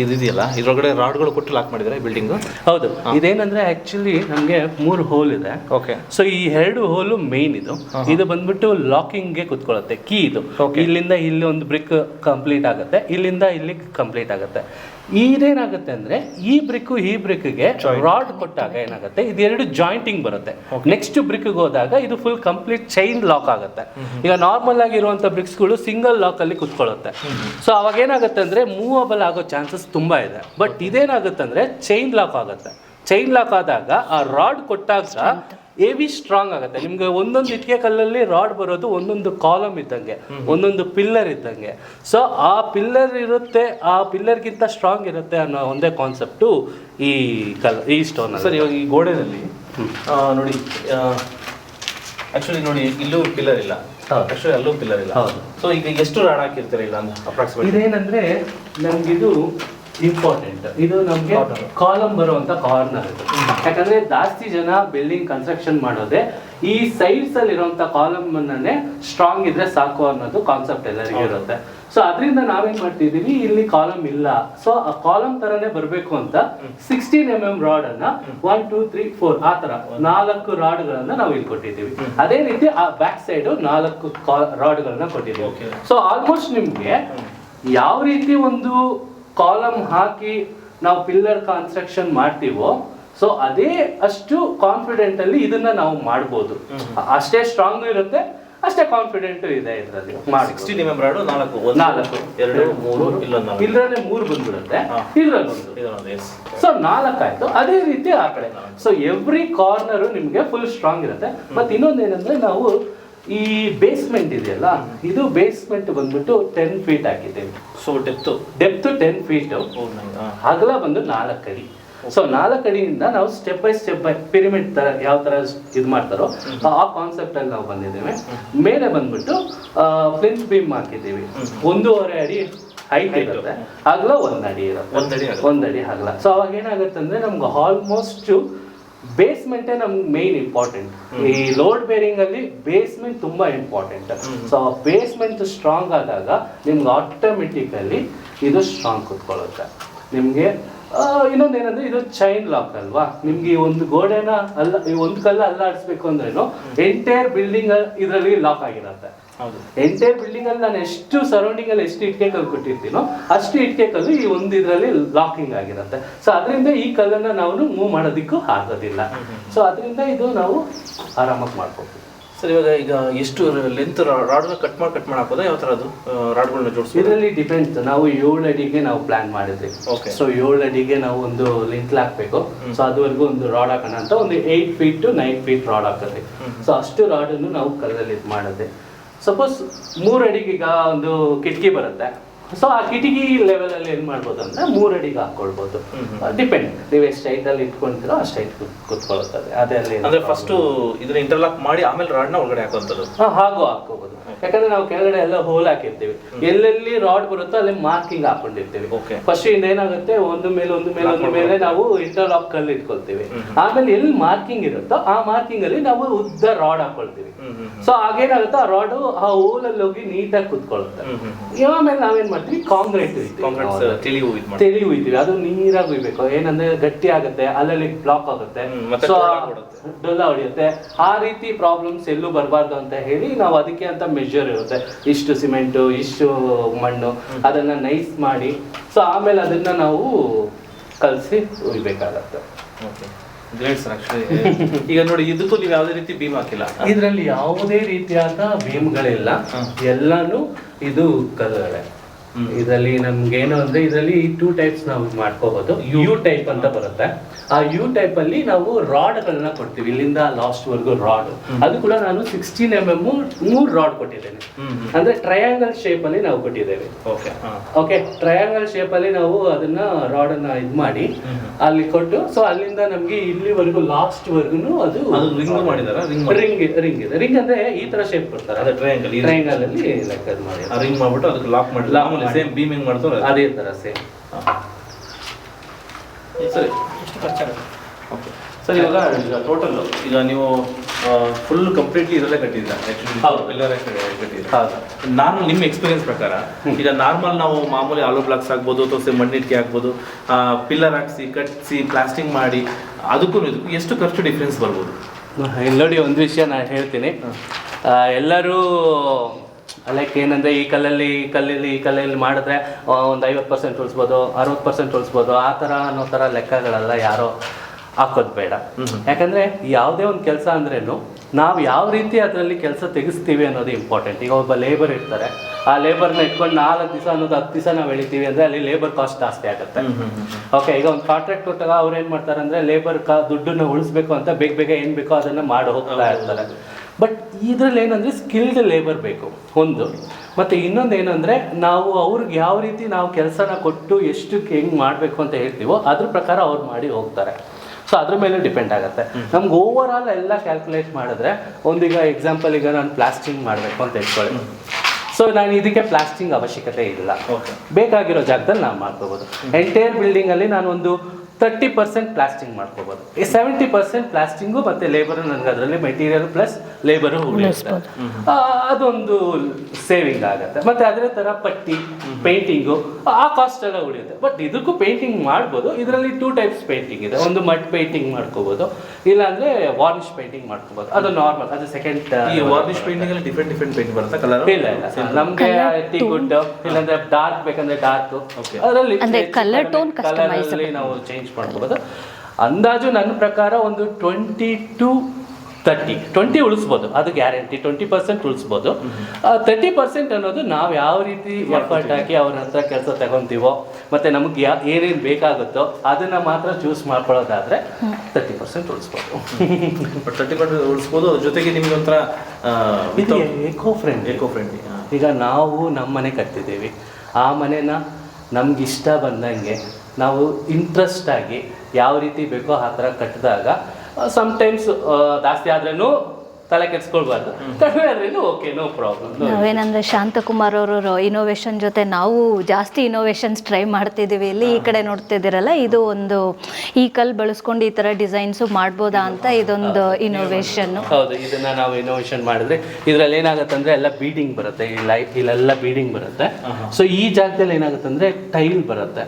ಇದಿದೆಯಲ್ಲ ಇದ್ರೊಳಗಡೆ ರಾಡ್ಗಳು ಕೊಟ್ಟು ಲಾಕ್ ಮಾಡಿದ್ರೆ ಬಿಲ್ಡಿಂಗು ಹೌದು. ಇದೇನಂದ್ರೆ ಆಕ್ಚುಲಿ ನಮಗೆ ಮೂರು ಹೋಲ್ ಇದೆ. ಓಕೆ ಸೊ ಈ ಎರಡು ಹೋಲು ಮೇನ್ ಇದು. ಇದು ಬಂದ್ಬಿಟ್ಟು ಲಾಕಿಂಗ್ಗೆ ಕುತ್ಕೊಳ್ಳುತ್ತೆ ಕೀ ಇದು ಇಲ್ಲಿಂದ ಇಲ್ಲಿ ಒಂದು ಬ್ರಿಕ್ ಕಂಪ್ಲೀಟ್ ಆಗುತ್ತೆ ಇಲ್ಲಿಂದ ಇಲ್ಲಿ ಕಂಪ್ಲೀಟ್ ಆಗುತ್ತೆ. ಇದೇನಾಗುತ್ತೆ ಅಂದ್ರೆ ಈ ಬ್ರಿಕ್ ಈ ಬ್ರಿಕ್ಗೆ ರಾಡ್ ಕೊಟ್ಟಾಗ ಏನಾಗುತ್ತೆ? ಇದೆರಡು ಜಾಯಿಂಟಿಂಗ್ ಬರುತ್ತೆ. ನೆಕ್ಸ್ಟ್ ಬ್ರಿಕ್ ಹೋದಾಗ ಇದು ಫುಲ್ ಕಂಪ್ಲೀಟ್ ಚೈನ್ ಲಾಕ್ ಆಗುತ್ತೆ. ಈಗ ನಾರ್ಮಲ್ ಆಗಿರುವಂಥ ಬ್ರಿಕ್ಸ್ಗಳು ಸಿಂಗಲ್ ಲಾಕ್ ಅಲ್ಲಿ ಕುತ್ಕೊಳ್ಳುತ್ತೆ. ಸೊ ಅವಾಗ ಏನಾಗುತ್ತೆ ಅಂದ್ರೆ ಮೂವಬಲ್ ಆಗೋ ಚಾನ್ಸಸ್ ತುಂಬಾ ಇದೆ. ಬಟ್ ಇದೇನಾಗುತ್ತೆ ಅಂದ್ರೆ ಚೈನ್ ಲಾಕ್ ಆಗುತ್ತೆ. ಚೈನ್ ಲಾಕ್ ಆದಾಗ ಆ ರಾಡ್ ಕೊಟ್ಟಾಗ ಎವಿ ಸ್ಟ್ರಾಂಗ್ ಆಗುತ್ತೆ. ನಿಮ್ಗೆ ಒಂದೊಂದು ಇಟ್ಟಿಗೆ ಕಲ್ಲಲ್ಲಿ ರಾಡ್ ಬರೋದು ಒಂದೊಂದು ಕಾಲಮ್ ಇದ್ದಂಗೆ ಒಂದೊಂದು ಪಿಲ್ಲರ್ ಇದ್ದಂಗೆ. ಸೊ ಆ ಪಿಲ್ಲರ್ ಇರುತ್ತೆ ಆ ಪಿಲ್ಲರ್ಗಿಂತ ಸ್ಟ್ರಾಂಗ್ ಇರುತ್ತೆ ಅನ್ನೋ ಒಂದೇ ಕಾನ್ಸೆಪ್ಟು ಈ ಕಲ್ ಈ ಸ್ಟೋನ್ ಸರ್ ಇವಾಗ ಈ ಗೋಡೆನಲ್ಲಿ ನೋಡಿ ಆಕ್ಚುಲಿ ನೋಡಿ ಇಲ್ಲೂ ಪಿಲ್ಲರ್ ಇಲ್ಲ. ಆಕ್ಚುಲಿ ಅಲ್ಲೂ ಪಿಲ್ಲರ್ ಇಲ್ಲ. ಹೌದು. ಸೊ ಈಗ ಎಷ್ಟು ರಾಡ್ ಹಾಕಿರ್ತೀರ ಇಲ್ಲ ಅಪ್ರಾಕ್ಸಿಮೇಟ್ ಇದೇನಂದ್ರೆ ನಮ್ಗಿದು ಇಂಪಾರ್ಟೆಂಟ್ ಇದು ನಮಗೆ ಕಾಲಮ್ ಬರುವಂತ ಕಾರ್ನರ್ ಇದು. ಯಾಕಂದ್ರೆ ಜಾಸ್ತಿ ಜನ ಬಿಲ್ಡಿಂಗ್ ಕನ್ಸ್ಟ್ರಕ್ಷನ್ ಮಾಡೋದೇ ಈ ಸೈಡ್ಸ್ ಅಲ್ಲಿ ಇರುವಂತ ಕಾಲಮ್ ಅನ್ನೇ ಸ್ಟ್ರಾಂಗ್ ಇದ್ರೆ ಸಾಕು ಅನ್ನೋದು ಕಾನ್ಸೆಪ್ಟ್ ಎಲ್ಲರಿಗೂ ಇರುತ್ತೆ. ಸೊ ಅದರಿಂದ ನಾವೇನ್ ಮಾಡ್ತಿದೀವಿ ಇಲ್ಲಿ ಕಾಲಮ್ ಇಲ್ಲ. ಸೊ ಆ ಕಾಲಮ್ ತರನೇ ಬರಬೇಕು ಅಂತ ಸಿಕ್ಸ್ಟೀನ್ ಎಂ ಎಂ ರಾಡ್ ಅನ್ನ ಒನ್ ಟೂ ತ್ರೀ ಫೋರ್ ಆ ತರ ನಾಲ್ಕು ರಾಡ್ ಗಳನ್ನ ನಾವು ಇಲ್ಲಿ ಕೊಟ್ಟಿದ್ದೀವಿ. ಅದೇ ರೀತಿ ಆ ಬ್ಯಾಕ್ ಸೈಡ್ ನಾಲ್ಕು ರಾಡ್ ಗಳನ್ನ ಕೊಟ್ಟಿದ್ದೀವಿ. ಸೊ ಆಲ್ಮೋಸ್ಟ್ ನಿಮ್ಗೆ ಯಾವ ರೀತಿ ಒಂದು ಕಾಲಮ್ ಹಾಕಿ ನಾವು ಪಿಲ್ಲರ್ ಕನ್ಸ್ಟ್ರಕ್ಷನ್ ಮಾಡ್ತೀವೋ ಸೊ ಅದೇ ಅಷ್ಟು ಕಾನ್ಫಿಡೆಂಟ್ ಅಲ್ಲಿ ಇದನ್ನ ನಾವು ಮಾಡ್ಬೋದು. ಅಷ್ಟೇ ಸ್ಟ್ರಾಂಗ್ ಇರುತ್ತೆ ಅಷ್ಟೇ ಕಾನ್ಫಿಡೆಂಟ್ ಇದೆ ಇದರಲ್ಲಿ. ರಾಡು ನಾಲ್ಕು ನಾಲ್ಕು. ಎರಡು ಮೂರು ಇಲ್ಲೊಂದು ಇಲ್ಲದ್ರೆ ಮೂರು ಬಂದ್ಬಿಡುತ್ತೆ. ಇದ್ರಲ್ಲಿ ಸೊ ನಾಲ್ಕಾಯ್ತು. ಅದೇ ರೀತಿ ಆ ಕಡೆ. ಸೊ ಎವ್ರಿ ಕಾರ್ನರ್ ನಿಮ್ಗೆ ಫುಲ್ ಸ್ಟ್ರಾಂಗ್ ಇರುತ್ತೆ. ಮತ್ತೆ ಇನ್ನೊಂದು ಏನಂದ್ರೆ ನಾವು ಈ ಬೇಸ್ಮೆಂಟ್ ಇದೆಯಲ್ಲ ಇದು ಬೇಸ್ಮೆಂಟ್ ಬಂದ್ಬಿಟ್ಟು ಟೆನ್ ಫೀಟ್ ಹಾಕಿದ್ದೇವೆ so depth depth ten feet ಅಗಲ ಬಂದು ನಾಲ್ಕು ಅಡಿ. ಸೊ ನಾಲ್ಕು ಅಡಿಯಿಂದ ನಾವು step by step by pyramid ತರ ಯಾವ ತರ ಇದು ಮಾಡ್ತಾರೋ ಆ ಕಾನ್ಸೆಪ್ಟ್ ಅಲ್ಲಿ ನಾವು ಬಂದಿದ್ದೇವೆ. ಮೇಲೆ ಬಂದ್ಬಿಟ್ಟು ಫ್ಲಿಂಟ್ ಬೀಮ್ ಹಾಕಿದ್ದೀವಿ. ಒಂದೂವರೆ ಅಡಿ ಹೈಟ್ ಇರುತ್ತೆ. ಅಗಲ ಒಂದಡಿ ಅಡಿ ಇರುತ್ತೆ. ಒಂದಡಿ. ಅಡಿ ಅಗಲ. ಸೊ ಅವಾಗ ಏನಾಗುತ್ತೆ ಅಂದ್ರೆ ನಮ್ಗೆ ಆಲ್ಮೋಸ್ಟ್ ಬೇಸ್ಮೆಂಟೇ ನಮ್ಗೆ ಮೇನ್ ಇಂಪಾರ್ಟೆಂಟ್ ಈ ಲೋಡ್ ಬೇರಿಂಗ್ ಅಲ್ಲಿ ಬೇಸ್ಮೆಂಟ್ ತುಂಬಾ ಇಂಪಾರ್ಟೆಂಟ್ ಸೊ ಆ ಬೇಸ್ಮೆಂಟ್ ಸ್ಟ್ರಾಂಗ್ ಆದಾಗ ನಿಮ್ಗೆ ಆಟೋಮೆಟಿಕಲಿ ಇದು ಸ್ಟ್ರಾಂಗ್ ಕುತ್ಕೊಳ್ಳುತ್ತೆ. ನಿಮ್ಗೆ ಇನ್ನೊಂದು ಇನ್ನೊಂದೇನಂದ್ರೆ ಇದು ಚೈನ್ ಲಾಕ್ ಅಲ್ವಾ? ನಿಮ್ಗೆ ಈ ಒಂದು ಗೋಡೆನ ಅಲ್ಲ ಈ ಒಂದು ಕಲ್ಲ ಅಲ್ಲಾಡಿಸ್ಬೇಕು ಅಂದ್ರೇನು ಎಂಟೈರ್ ಬಿಲ್ಡಿಂಗ್ ಇದರಲ್ಲಿ ಲಾಕ್ ಆಗಿರುತ್ತೆ. ಎಂಟೈರ್ ಬಿಲ್ಡಿಂಗ್ ಅಲ್ಲಿ ನಾನು ಎಷ್ಟು ಸರೌಂಡಿಂಗ್ ಅಲ್ಲಿ ಎಷ್ಟು ಇಟ್ಕೆ ಕಲ್ಲು ಕೊಟ್ಟಿರ್ತೀನೋ ಅಷ್ಟು ಇಟ್ಕೆ ಕಲ್ಲು ಈ ಒಂದು ಇದರಲ್ಲಿ ಲಾಕಿಂಗ್ ಆಗಿರುತ್ತೆ. ಸೊ ಅದರಿಂದ ಈ ಕಲ್ಲನ್ನ ನಾವು ಮೂವ್ ಮಾಡೋದಿಕ್ಕೂ ಆಗೋದಿಲ್ಲ. ಸೊ ಅದರಿಂದ ಇದು ನಾವು ಆರಾಮಾಗಿ ಮಾಡ್ಕೋಬಹುದು ಸರ್ ಇವಾಗ ಈಗ ಎಷ್ಟು ಲೆಂತ್ ರಾಡ್ನ ಕಟ್ ಮಾಡಿ ಕಟ್ ಮಾಡಿ ಹಾಕೋದಾ ಯಾವ ಥರ ಅದು? ರಾಡ್ಗಳನ್ನ ಜೋಡಿಸಿ ಇದರಲ್ಲಿ ಡಿಪೆಂಡ್ಸ್ ನಾವು ಏಳು ಅಡಿಗೆ ನಾವು ಪ್ಲಾನ್ ಮಾಡಿದ್ವಿ. ಓಕೆ ಸೊ ಏಳು ಅಡಿಗೆ ನಾವು ಒಂದು ಲಿಂಕ್ ಹಾಕ್ಬೇಕು. ಸೊ ಅದುವರೆಗೂ ಒಂದು ರಾಡ್ ಹಾಕೋಣ ಅಂತ ಒಂದು eight feet to nine feet rod ಹಾಕೋದ್ವಿ. So ಅಷ್ಟು ರಾಡನ್ನು ನಾವು ಕಲ್ಲಲ್ಲಿ ಇದು ಮಾಡಿದ್ವಿ. ಸಪೋಸ್ ಮೂರು ಅಡಿಗೆ ಈಗ ಒಂದು ಕಿಟಕಿ ಬರುತ್ತೆ. ಸೊ ಆ ಕಿಟಕಿ ಲೆವೆಲ್ ಅಲ್ಲಿ ಏನ್ ಮಾಡ್ಬೋದು ಅಂದ್ರೆ ಮೂರಡಿಗೆ ಅಡಿಗೆ ಹಾಕೊಳ್ಬಹುದು ಡಿಪೆಂಡ್ ನೀವು ಎಷ್ಟು ಅಲ್ಲಿ ಇಟ್ಕೊಂತೀರೋ ಅಷ್ಟು ಹೈಟ್ ಕುತ್ಕೊಳ್ಳುತ್ತದೆ. ಅದೇ ಅಲ್ಲಿ ಅಂದ್ರೆ ಫಸ್ಟ್ ಇದನ್ನ ಇಂಟರ್ಲಾಕ್ ಮಾಡಿ ಆಮೇಲೆ ರಾಡ್ನ ಒಳಗಡೆ ಹಾಕುವಂಥದ್ದು. ಹಾ, ಹಾಗೂ ಹಾಕೋಬಹುದು ಯಾಕಂದ್ರೆ ನಾವು ಕೆಳಗಡೆ ಎಲ್ಲ ಹೋಲ್ ಹಾಕಿರ್ತೀವಿ. ಎಲ್ಲೆಲ್ಲಿ ರಾಡ್ ಬರುತ್ತೋ ಅಲ್ಲಿ ಮಾರ್ಕಿಂಗ್ ಹಾಕೊಂಡಿರ್ತೀವಿ. ಫಸ್ಟ್ ಇಂದ ಏನಾಗುತ್ತೆ? ಒಂದು ಮೇಲೆ ಒಂದು ಮೇಲೆ ಒಂದು ಮೇಲೆ ನಾವು ಇಂಟರ್ಲಾಕ್ ಕಲ್ಲು ಇಟ್ಕೊಳ್ತೀವಿ. ಆಮೇಲೆ ಎಲ್ಲಿ ಮಾರ್ಕಿಂಗ್ ಇರುತ್ತೋ ಆ ಮಾರ್ಕಿಂಗ್ ಅಲ್ಲಿ ನಾವು ಉದ್ದ ರಾಡ್ ಹಾಕೊಳ್ತೀವಿ ಸೊ ಆಗೇನಾಗುತ್ತೆ ಆ ರಾಡ್ ಆ ಹೋಲ್ ಅಲ್ಲಿ ಹೋಗಿ ನೀಟಾಗಿ ಕುತ್ಕೊಳ್ಳುತ್ತೆ. ಆಮೇಲೆ ನಾವೇನ್ ಮಾಡ್ತೀವಿ ಕಾಂಕ್ರೀಟ್ ಕಾಂಕ್ರೀಟ್ ತಿಳಿವು ತೆಳಿ ಉಯ್ತೀವಿ ಅದು ನೀರಾಗಿ ಹುಯ್ಬೇಕು ಏನಂದ್ರೆ ಗಟ್ಟಿ ಆಗುತ್ತೆ ಅಲ್ಲಲ್ಲಿ ಬ್ಲಾಕ್ ಆಗುತ್ತೆ. ಮತ್ತೆ ಸೊ ಹೊಡೆಯುತ್ತೆ. ಡೊಲ್ಲ ಹೊಡೆಯುತ್ತೆ. ಆ ರೀತಿ ಪ್ರಾಬ್ಲಮ್ಸ್ ಎಲ್ಲೂ ಬರಬಾರ್ದು ಅಂತ ಹೇಳಿ ನಾವು ಅದಕ್ಕೆ ಅಂತ ಮೆಜರ್ ಇರುತ್ತೆ. ಇಷ್ಟು ಸಿಮೆಂಟು ಇಷ್ಟು ಮಣ್ಣು ಅದನ್ನ ನೈಸ್ ಮಾಡಿ ಸೊ ಆಮೇಲೆ ಅದನ್ನ ನಾವು ಕಲಸಿ ಉಯ್ಬೇಕಾಗತ್ತೆ. ಓಕೆ ಗ್ರೇಟ್ ಸರ್ ಆಕ್ಚುಲಿ ಈಗ ನೋಡಿ ಇದಕ್ಕೂ ನೀವು ಯಾವುದೇ ರೀತಿ ಭೀಮ್ ಹಾಕಿಲ್ಲ. ಇದರಲ್ಲಿ ಯಾವುದೇ ರೀತಿಯಾದ ಭೀಮ್ಗಳಿಲ್ಲ ಎಲ್ಲಾನು ಇದು ಕಲ್ಲುಗಳೇ. ಇದರಲ್ಲಿ ನಮ್ಗೆ ಏನು ಅಂದ್ರೆ ಇದರಲ್ಲಿ ಟೂ ಟೈಪ್ಸ್ ನಾವು ಮಾಡ್ಕೋಬಹುದು ಯು ಟೈಪ್ ಅಂತ ಬರುತ್ತೆ. ಆ ಯು ಟೈಪ್ ಅಲ್ಲಿ ನಾವು ರಾಡ್ ಗಳನ್ನ ಕೊಡ್ತೀವಿ. ಇಲ್ಲಿಂದ ಲಾಸ್ಟ್ ವರ್ಗು ರಾಡ್ ಅದು ಕೂಡ ನಾನು ಸಿಕ್ಸ್ಟೀನ್ ಎಂ ಎಂ ಮೂರು ರಾಡ್ ಕೊಟ್ಟಿದ್ದೇನೆ. ಅಂದ್ರೆ ಟ್ರಯಾಂಗಲ್ ಶೇಪ್ ಅಲ್ಲಿ ನಾವು ಕೊಟ್ಟಿದ್ದೇವೆ. ಓಕೆ ಟ್ರಯಾಂಗಲ್ ಶೇಪ್ ಅಲ್ಲಿ ನಾವು ಅದನ್ನ ರಾಡ್ ಅನ್ನ ಇದು ಮಾಡಿ ಅಲ್ಲಿ ಕೊಟ್ಟು ಸೊ ಅಲ್ಲಿಂದ ನಮ್ಗೆ ಇಲ್ಲಿವರೆಗೂ ಲಾಸ್ಟ್ ವರ್ಗುನು ಅದು ಅದು ಮಾಡಿದಾರೆ? ರಿಂಗ್ ರಿಂಗ್ ಇದೆ. ರಿಂಗ್ ಅಂದ್ರೆ ಈ ತರ ಶೇಪ್ ಕೊಡ್ತಾರೆ. ಅದೇ ಟ್ರಯಾಂಗಲ್ ಟ್ರಯಾಂಗಲ್ ಅಲ್ಲಿ ಲೆಕ್ಕದ ಮಾಡಿ. ಆ ರಿಂಗ್ ಮಾಡ್ಬಿಟ್ಟು ಅದಕ್ಕೆ ಲಾಕ್ ಮಾಡಿ. ಸೇಮ್ ಬೀಮಿಂಗ್ ಮಾಡ್ತಾರೆ. ಅದೇ. ತರ ಸೇಮ್ ಸರಿ. ಖರ್ಚಾಗುತ್ತೆ ಓಕೆ. ಸರ್ ಇವಾಗ ಈಗ ಟೋಟಲ್ ಈಗ ನೀವು ಫುಲ್ ಕಂಪ್ಲೀಟ್ಲಿ ಇದರಲ್ಲೇ ಕಟ್ಟಿದ್ದ ಕಟ್ಟಿದ್ದ ಹೌದು. ನಾನು ನಿಮ್ಮ ಎಕ್ಸ್ಪೀರಿಯನ್ಸ್ ಪ್ರಕಾರ ಈಗ ನಾರ್ಮಲ್ ನಾವು ಮಾಮೂಲಿ ಆಲೋ ಬ್ಲಾಕ್ಸ್ ಆಗ್ಬೋದು ಅಥವಾ ಮಣ್ಣಿಟ್ಕೆ ಆಗ್ಬೋದು ಪಿಲ್ಲರ್ ಹಾಕ್ಸಿ ಕಟ್ಸಿ ಪ್ಲಾಸ್ಟಿಂಗ್ ಮಾಡಿ ಅದಕ್ಕೂ ಇದಕ್ಕೂ ಎಷ್ಟು ಖರ್ಚು ಡಿಫ್ರೆನ್ಸ್ ಬರ್ಬೋದು? ಇಲ್ಲಿ ನೋಡಿ ಒಂದು ವಿಷಯ ನಾನು ಹೇಳ್ತೀನಿ. ಎಲ್ಲರೂ ಲೈಕ್ ಏನಂದರೆ ಈ ಕಲ್ಲಲ್ಲಿ ಈ ಕಲ್ಲಲ್ಲಿ ಈ ಕಲ್ಲಲ್ಲಿ ಮಾಡಿದ್ರೆ ಒಂದು ಐವತ್ತು ಪರ್ಸೆಂಟ್ ಉಳಿಸ್ಬೋದು ಅರವತ್ತು ಪರ್ಸೆಂಟ್ ಉಳಿಸ್ಬೋದು ಆ ಥರ ಅನ್ನೋ ಥರ ಲೆಕ್ಕಗಳೆಲ್ಲ ಯಾರೋ ಹಾಕೋದು ಬೇಡ. ಯಾಕಂದರೆ ಯಾವುದೇ ಒಂದು ಕೆಲಸ ಅಂದ್ರೇನು ನಾವು ಯಾವ ರೀತಿ ಅದರಲ್ಲಿ ಕೆಲಸ ತೆಗೆಸ್ತೀವಿ ಅನ್ನೋದು ಇಂಪಾರ್ಟೆಂಟ್ ಈಗ ಒಬ್ಬ ಲೇಬರ್ ಇರ್ತಾರೆ ಆ ಲೇಬರ್ನ ಇಟ್ಕೊಂಡು ನಾಲ್ಕು ದಿವಸ ಅನ್ನೋದು ಹತ್ತು ದಿವಸ ನಾವು ಎಳಿತೀವಿ ಅಂದರೆ ಅಲ್ಲಿ ಲೇಬರ್ ಕಾಸ್ಟ್ ಜಾಸ್ತಿ ಆಗುತ್ತೆ. ಓಕೆ ಈಗ ಒಂದು ಕಾಂಟ್ರಾಕ್ಟ್ ಕೊಟ್ಟಾಗ ಅವ್ರು ಏನು ಮಾಡ್ತಾರೆ ಅಂದರೆ ಲೇಬರ್ ಕಾ ದುಡ್ಡನ್ನು ಉಳಿಸ್ಬೇಕು ಅಂತ ಬೇಗ ಬೇಗ ಏನು ಬೇಕೋ ಅದನ್ನು ಮಾಡಿ ಹೋಗ್ತಾ ಇರ್ತಾರೆ. ಬಟ್ ಇದರಲ್ಲಿ ಏನಂದರೆ ಸ್ಕಿಲ್ಡ್ ಲೇಬರ್ ಬೇಕು ಒಂದು. ಮತ್ತು ಇನ್ನೊಂದು ಏನಂದರೆ ನಾವು ಅವ್ರಿಗೆ ಯಾವ ರೀತಿ ನಾವು ಕೆಲಸನ ಕೊಟ್ಟು ಎಷ್ಟು ಹೆಂಗೆ ಮಾಡಬೇಕು ಅಂತ ಹೇಳ್ತೀವೋ ಅದ್ರ ಪ್ರಕಾರ ಅವ್ರು ಮಾಡಿ ಹೋಗ್ತಾರೆ. ಸೊ ಅದ್ರ ಮೇಲೆ ಡಿಪೆಂಡ್ ಆಗುತ್ತೆ. ನಮ್ಗೆ ಓವರ್ ಆಲ್ ಎಲ್ಲ ಕ್ಯಾಲ್ಕುಲೇಟ್ ಮಾಡಿದ್ರೆ ಒಂದೀಗ ಎಕ್ಸಾಂಪಲ್ ಈಗ ನಾನು ಪ್ಲಾಸ್ಟಿಂಗ್ ಮಾಡಬೇಕು ಅಂತ ಇಟ್ಕೊಳ್ಳಿ. ಸೊ ನಾನು ಇದಕ್ಕೆ ಪ್ಲಾಸ್ಟಿಂಗ್ ಅವಶ್ಯಕತೆ ಇಲ್ಲ. ಬೇಕಾಗಿರೋ ಜಾಗದಲ್ಲಿ ನಾವು ಮಾಡ್ಕೋಬೋದು. ಎಂಟೈರ್ ಬಿಲ್ಡಿಂಗಲ್ಲಿ ನಾನು ಒಂದು ತರ್ಟಿ ಪರ್ಸೆಂಟ್ ಪ್ಲಾಸ್ಟಿಂಗ್ ಮಾಡ್ಕೋಬೋದು. ಈ ಸೆವೆಂಟಿ ಪರ್ಸೆಂಟ್ ಪ್ಲಾಸ್ಟಿಂಗು ಮತ್ತೆ ಲೇಬರು ನನಗೆ ಅದರಲ್ಲಿ ಮೆಟೀರಿಯಲ್ ಪ್ಲಸ್ ಲೇಬರು ಅದೊಂದು ಸೇವಿಂಗ್ ಆಗುತ್ತೆ. ಮತ್ತೆ ಅದೇ ತರ ಪಟ್ಟಿ ಪೇಂಟಿಂಗು ಆ ಕಾಸ್ಟ್ ಎಲ್ಲ ಉಳಿಯುತ್ತೆ. ಬಟ್ ಇದಕ್ಕೂ ಪೇಂಟಿಂಗ್ ಮಾಡ್ಬೋದು. ಇದರಲ್ಲಿ ಟೂ ಟೈಪ್ಸ್ ಪೇಂಟಿಂಗ್ ಇದೆ. ಒಂದು ಮಡ್ ಪೇಂಟಿಂಗ್ ಮಾಡ್ಕೋಬೋದು. ಇಲ್ಲಾಂದರೆ ವಾರ್ನಿಶ್ ಪೇಂಟಿಂಗ್ ಮಾಡ್ಕೋಬೋದು. ಅದು ನಾರ್ಮಲ್ ಅದು ಸೆಕೆಂಡ್ ಈ ವಾರ್ನಿಷ್ ಪೇಂಟಿಂಗ್ ಅಲ್ಲಿ ಡಿಫ್ರೆಂಟ್ ಡಿಫ್ರೆಂಟ್ ಪೇಂಟ್ ಬರುತ್ತೆ ಕಲರ್ ಇಲ್ಲ ಇಲ್ಲ. ನಮ್ಗೆ ಟೀ ಗುಡ್ ಇಲ್ಲಾಂದ್ರೆ ಡಾರ್ಕ್ ಬೇಕಂದ್ರೆ ಡಾರ್ಕ್. ಅದರಲ್ಲಿ ಕಲರ್ ಟೋನ್ ಕಲರ್ ನಾವು ಚೇಂಜ್ ಮಾಡ್ಕೋಬಹುದು ಅಂದಾಜು ನನ್ನ ಪ್ರಕಾರ ಒಂದು ಟ್ವೆಂಟಿ ಟು ತರ್ಟಿ. ಟ್ವೆಂಟಿ ಉಳಿಸ್ಬೋದು. ಅದು ಗ್ಯಾರಂಟಿ. ಟ್ವೆಂಟಿ ಪರ್ಸೆಂಟ್ ಉಳಿಸ್ಬೋದು. ತರ್ಟಿ ಪರ್ಸೆಂಟ್ ಅನ್ನೋದು ನಾವು ಯಾವ ರೀತಿ ಎಫರ್ಟ್ ಹಾಕಿ ಅವ್ರ ಹತ್ರ ಕೆಲಸ ತಗೊಂತೀವೋ ಮತ್ತೆ ನಮಗೆ ಯಾ ಏನೇನು ಬೇಕಾಗುತ್ತೋ ಅದನ್ನ ಮಾತ್ರ ಚೂಸ್ ಮಾಡ್ಕೊಳ್ಳೋದಾದ್ರೆ ತರ್ಟಿ ಪರ್ಸೆಂಟ್ ಉಳಿಸ್ಬೋದು. [laughs] ತರ್ಟಿ ಪರ್ಸೆಂಟ್ ಉಳಿಸ್ಬೋದು. ಅದ್ರ ಜೊತೆಗೆ ನಿಮ್ಗೆ ಒಂಥರ ಇದು ಎಕೋ ಫ್ರೆಂಡ್ ಎಕೋ ಫ್ರೆಂಡ್ ಈಗ ನಾವು ನಮ್ಮ ಮನೆ ಕಟ್ತಿದ್ದೀವಿ. ಆ ಮನೆನ ನಮ್ಗೆ ಇಷ್ಟ ಬಂದಂಗೆ ನಾವು ಇಂಟ್ರೆಸ್ಟಾಗಿ ಯಾವ ರೀತಿ ಬೇಕೋ ಆ ಥರ ಕಟ್ಟಿದಾಗ ಸಮ್ಟೈಮ್ಸ್ ಜಾಸ್ತಿ ಆದ್ರೂ ತಲೆ ಕೆಡಿಸ್ಕೊಳ್ಬಾರ್ದು. ಕಡಿಮೆ ಆದ್ರೂ ಓಕೆ ನೋ ಪ್ರಾಬ್ಲಮ್ ನಾವೇನಂದ್ರೆ ಶಾಂತಕುಮಾರ್ ಅವರು ಇನೋವೇಷನ್ ಜೊತೆ ನಾವು ಜಾಸ್ತಿ ಇನೋವೇಷನ್ಸ್ ಟ್ರೈ ಮಾಡ್ತಿದ್ದೀವಿ ಇಲ್ಲಿ ಈ ಕಡೆ ನೋಡ್ತಿದ್ದೀರಲ್ಲ ಇದು ಒಂದು ಈ ಕಲ್ ಬಳಸ್ಕೊಂಡು ಈ ಥರ ಡಿಸೈನ್ಸು ಮಾಡ್ಬೋದಾ ಅಂತ ಇದೊಂದು ಇನೋವೇಷನ್ ಹೌದು ಇದನ್ನ ನಾವು ಇನೋವೇಷನ್ ಮಾಡಿದ್ರೆ ಇದ್ರಲ್ಲಿ ಏನಾಗುತ್ತೆ ಅಂದ್ರೆ ಎಲ್ಲ ಬೀಡಿಂಗ್ ಬರುತ್ತೆ. ಈ ಲೈಟ್ ಇಲ್ಲೆಲ್ಲ ಬೀಡಿಂಗ್ ಬರುತ್ತೆ. ಸೊ ಈ ಜಾಗದಲ್ಲಿ ಏನಾಗುತ್ತೆ ಅಂದ್ರೆ ಟೈಲ್ ಬರುತ್ತೆ.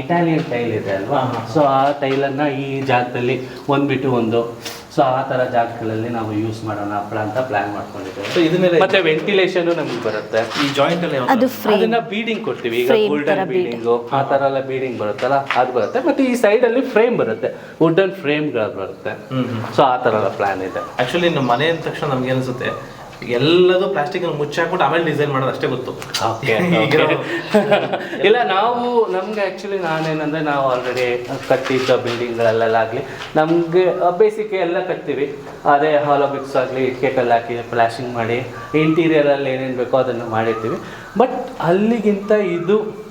ಇಟಾಲಿಯನ್ ಟೈಲ್ ಇದೆ ಅಲ್ವಾ? ಸೊ ಆ ಟೈಲನ್ನು ಈ ಜಾಗದಲ್ಲಿ ಒಂದು ಬಿಟ್ಟು ಒಂದು. ಸೊ ಆ ಥರ ಜಾಗಗಳಲ್ಲಿ ನಾವು ಯೂಸ್ ಮಾಡೋಣ ಹಪ್ಪಳ ಅಂತ ಪ್ಲಾನ್ ಮಾಡ್ಕೊಂಡಿದ್ದೇವೆ. ಸೊ ಇದನ್ನೆಲ್ಲ ಮತ್ತೆ ವೆಂಟಿಲೇಷನ್ ನಮಗೆ ಬರುತ್ತೆ. ಈ ಜಾಯಿಂಟ್ ಅಲ್ಲಿ ಅದು ಅದನ್ನ ಬೀಡಿಂಗ್ ಕೊಡ್ತೀವಿ. ಈಗ ಗೋಲ್ಡನ್ ಬೀಡಿಂಗ್ ಆ ಥರ ಎಲ್ಲ ಬೀಡಿಂಗ್ ಬರುತ್ತಲ್ಲ ಅದು ಬರುತ್ತೆ. ಮತ್ತೆ ಈ ಸೈಡ್ ಅಲ್ಲಿ ಫ್ರೇಮ್ ಬರುತ್ತೆ. ವುಡನ್ ಫ್ರೇಮ್ಗಳು ಬರುತ್ತೆ. ಸೊ ಆ ಥರ ಎಲ್ಲ ಪ್ಲಾನ್ ಇದೆ. ಆಕ್ಚುಲಿ ನಮ್ಮ ಮನೆ ಅಂದ ತಕ್ಷಣ ನಮ್ಗೆ ಅನ್ಸುತ್ತೆ ಎಲ್ಲದೂ ಪ್ಲಾಸ್ಟಿಕ್ ಅಲ್ಲಿ ಮುಚ್ಚಾಕ್ಬಿಟ್ಟು ಆಮೇಲೆ ಡಿಸೈನ್ ಮಾಡೋದು ಅಷ್ಟೇ ಗೊತ್ತು. [laughs] [laughs] ಇಲ್ಲ ನಾವು ನಮ್ಗೆ ಆಕ್ಚುಲಿ ನಾನೇನಂದ್ರೆ ನಾವು ಆಲ್ರೆಡಿ ಕಟ್ಟಿದ್ದ ಬಿಲ್ಡಿಂಗ್ಗಳಲ್ಲಾಗಲಿ ನಮಗೆ ಬೇಸಿಕ್ ಎಲ್ಲ ಕಟ್ತೀವಿ. ಅದೇ ಹಾಲೋ ಬಿಕ್ಸ್ ಆಗಲಿ ಇಟ್ಕೆಟಲ್ಲಿ ಹಾಕಿ ಫ್ಲಾಶಿಂಗ್ ಮಾಡಿ ಇಂಟೀರಿಯರಲ್ಲಿ ಏನೇನು ಬೇಕೋ ಅದನ್ನು ಮಾಡಿರ್ತೀವಿ. ಬಟ್ ಅಲ್ಲಿಗಿಂತ ಇದು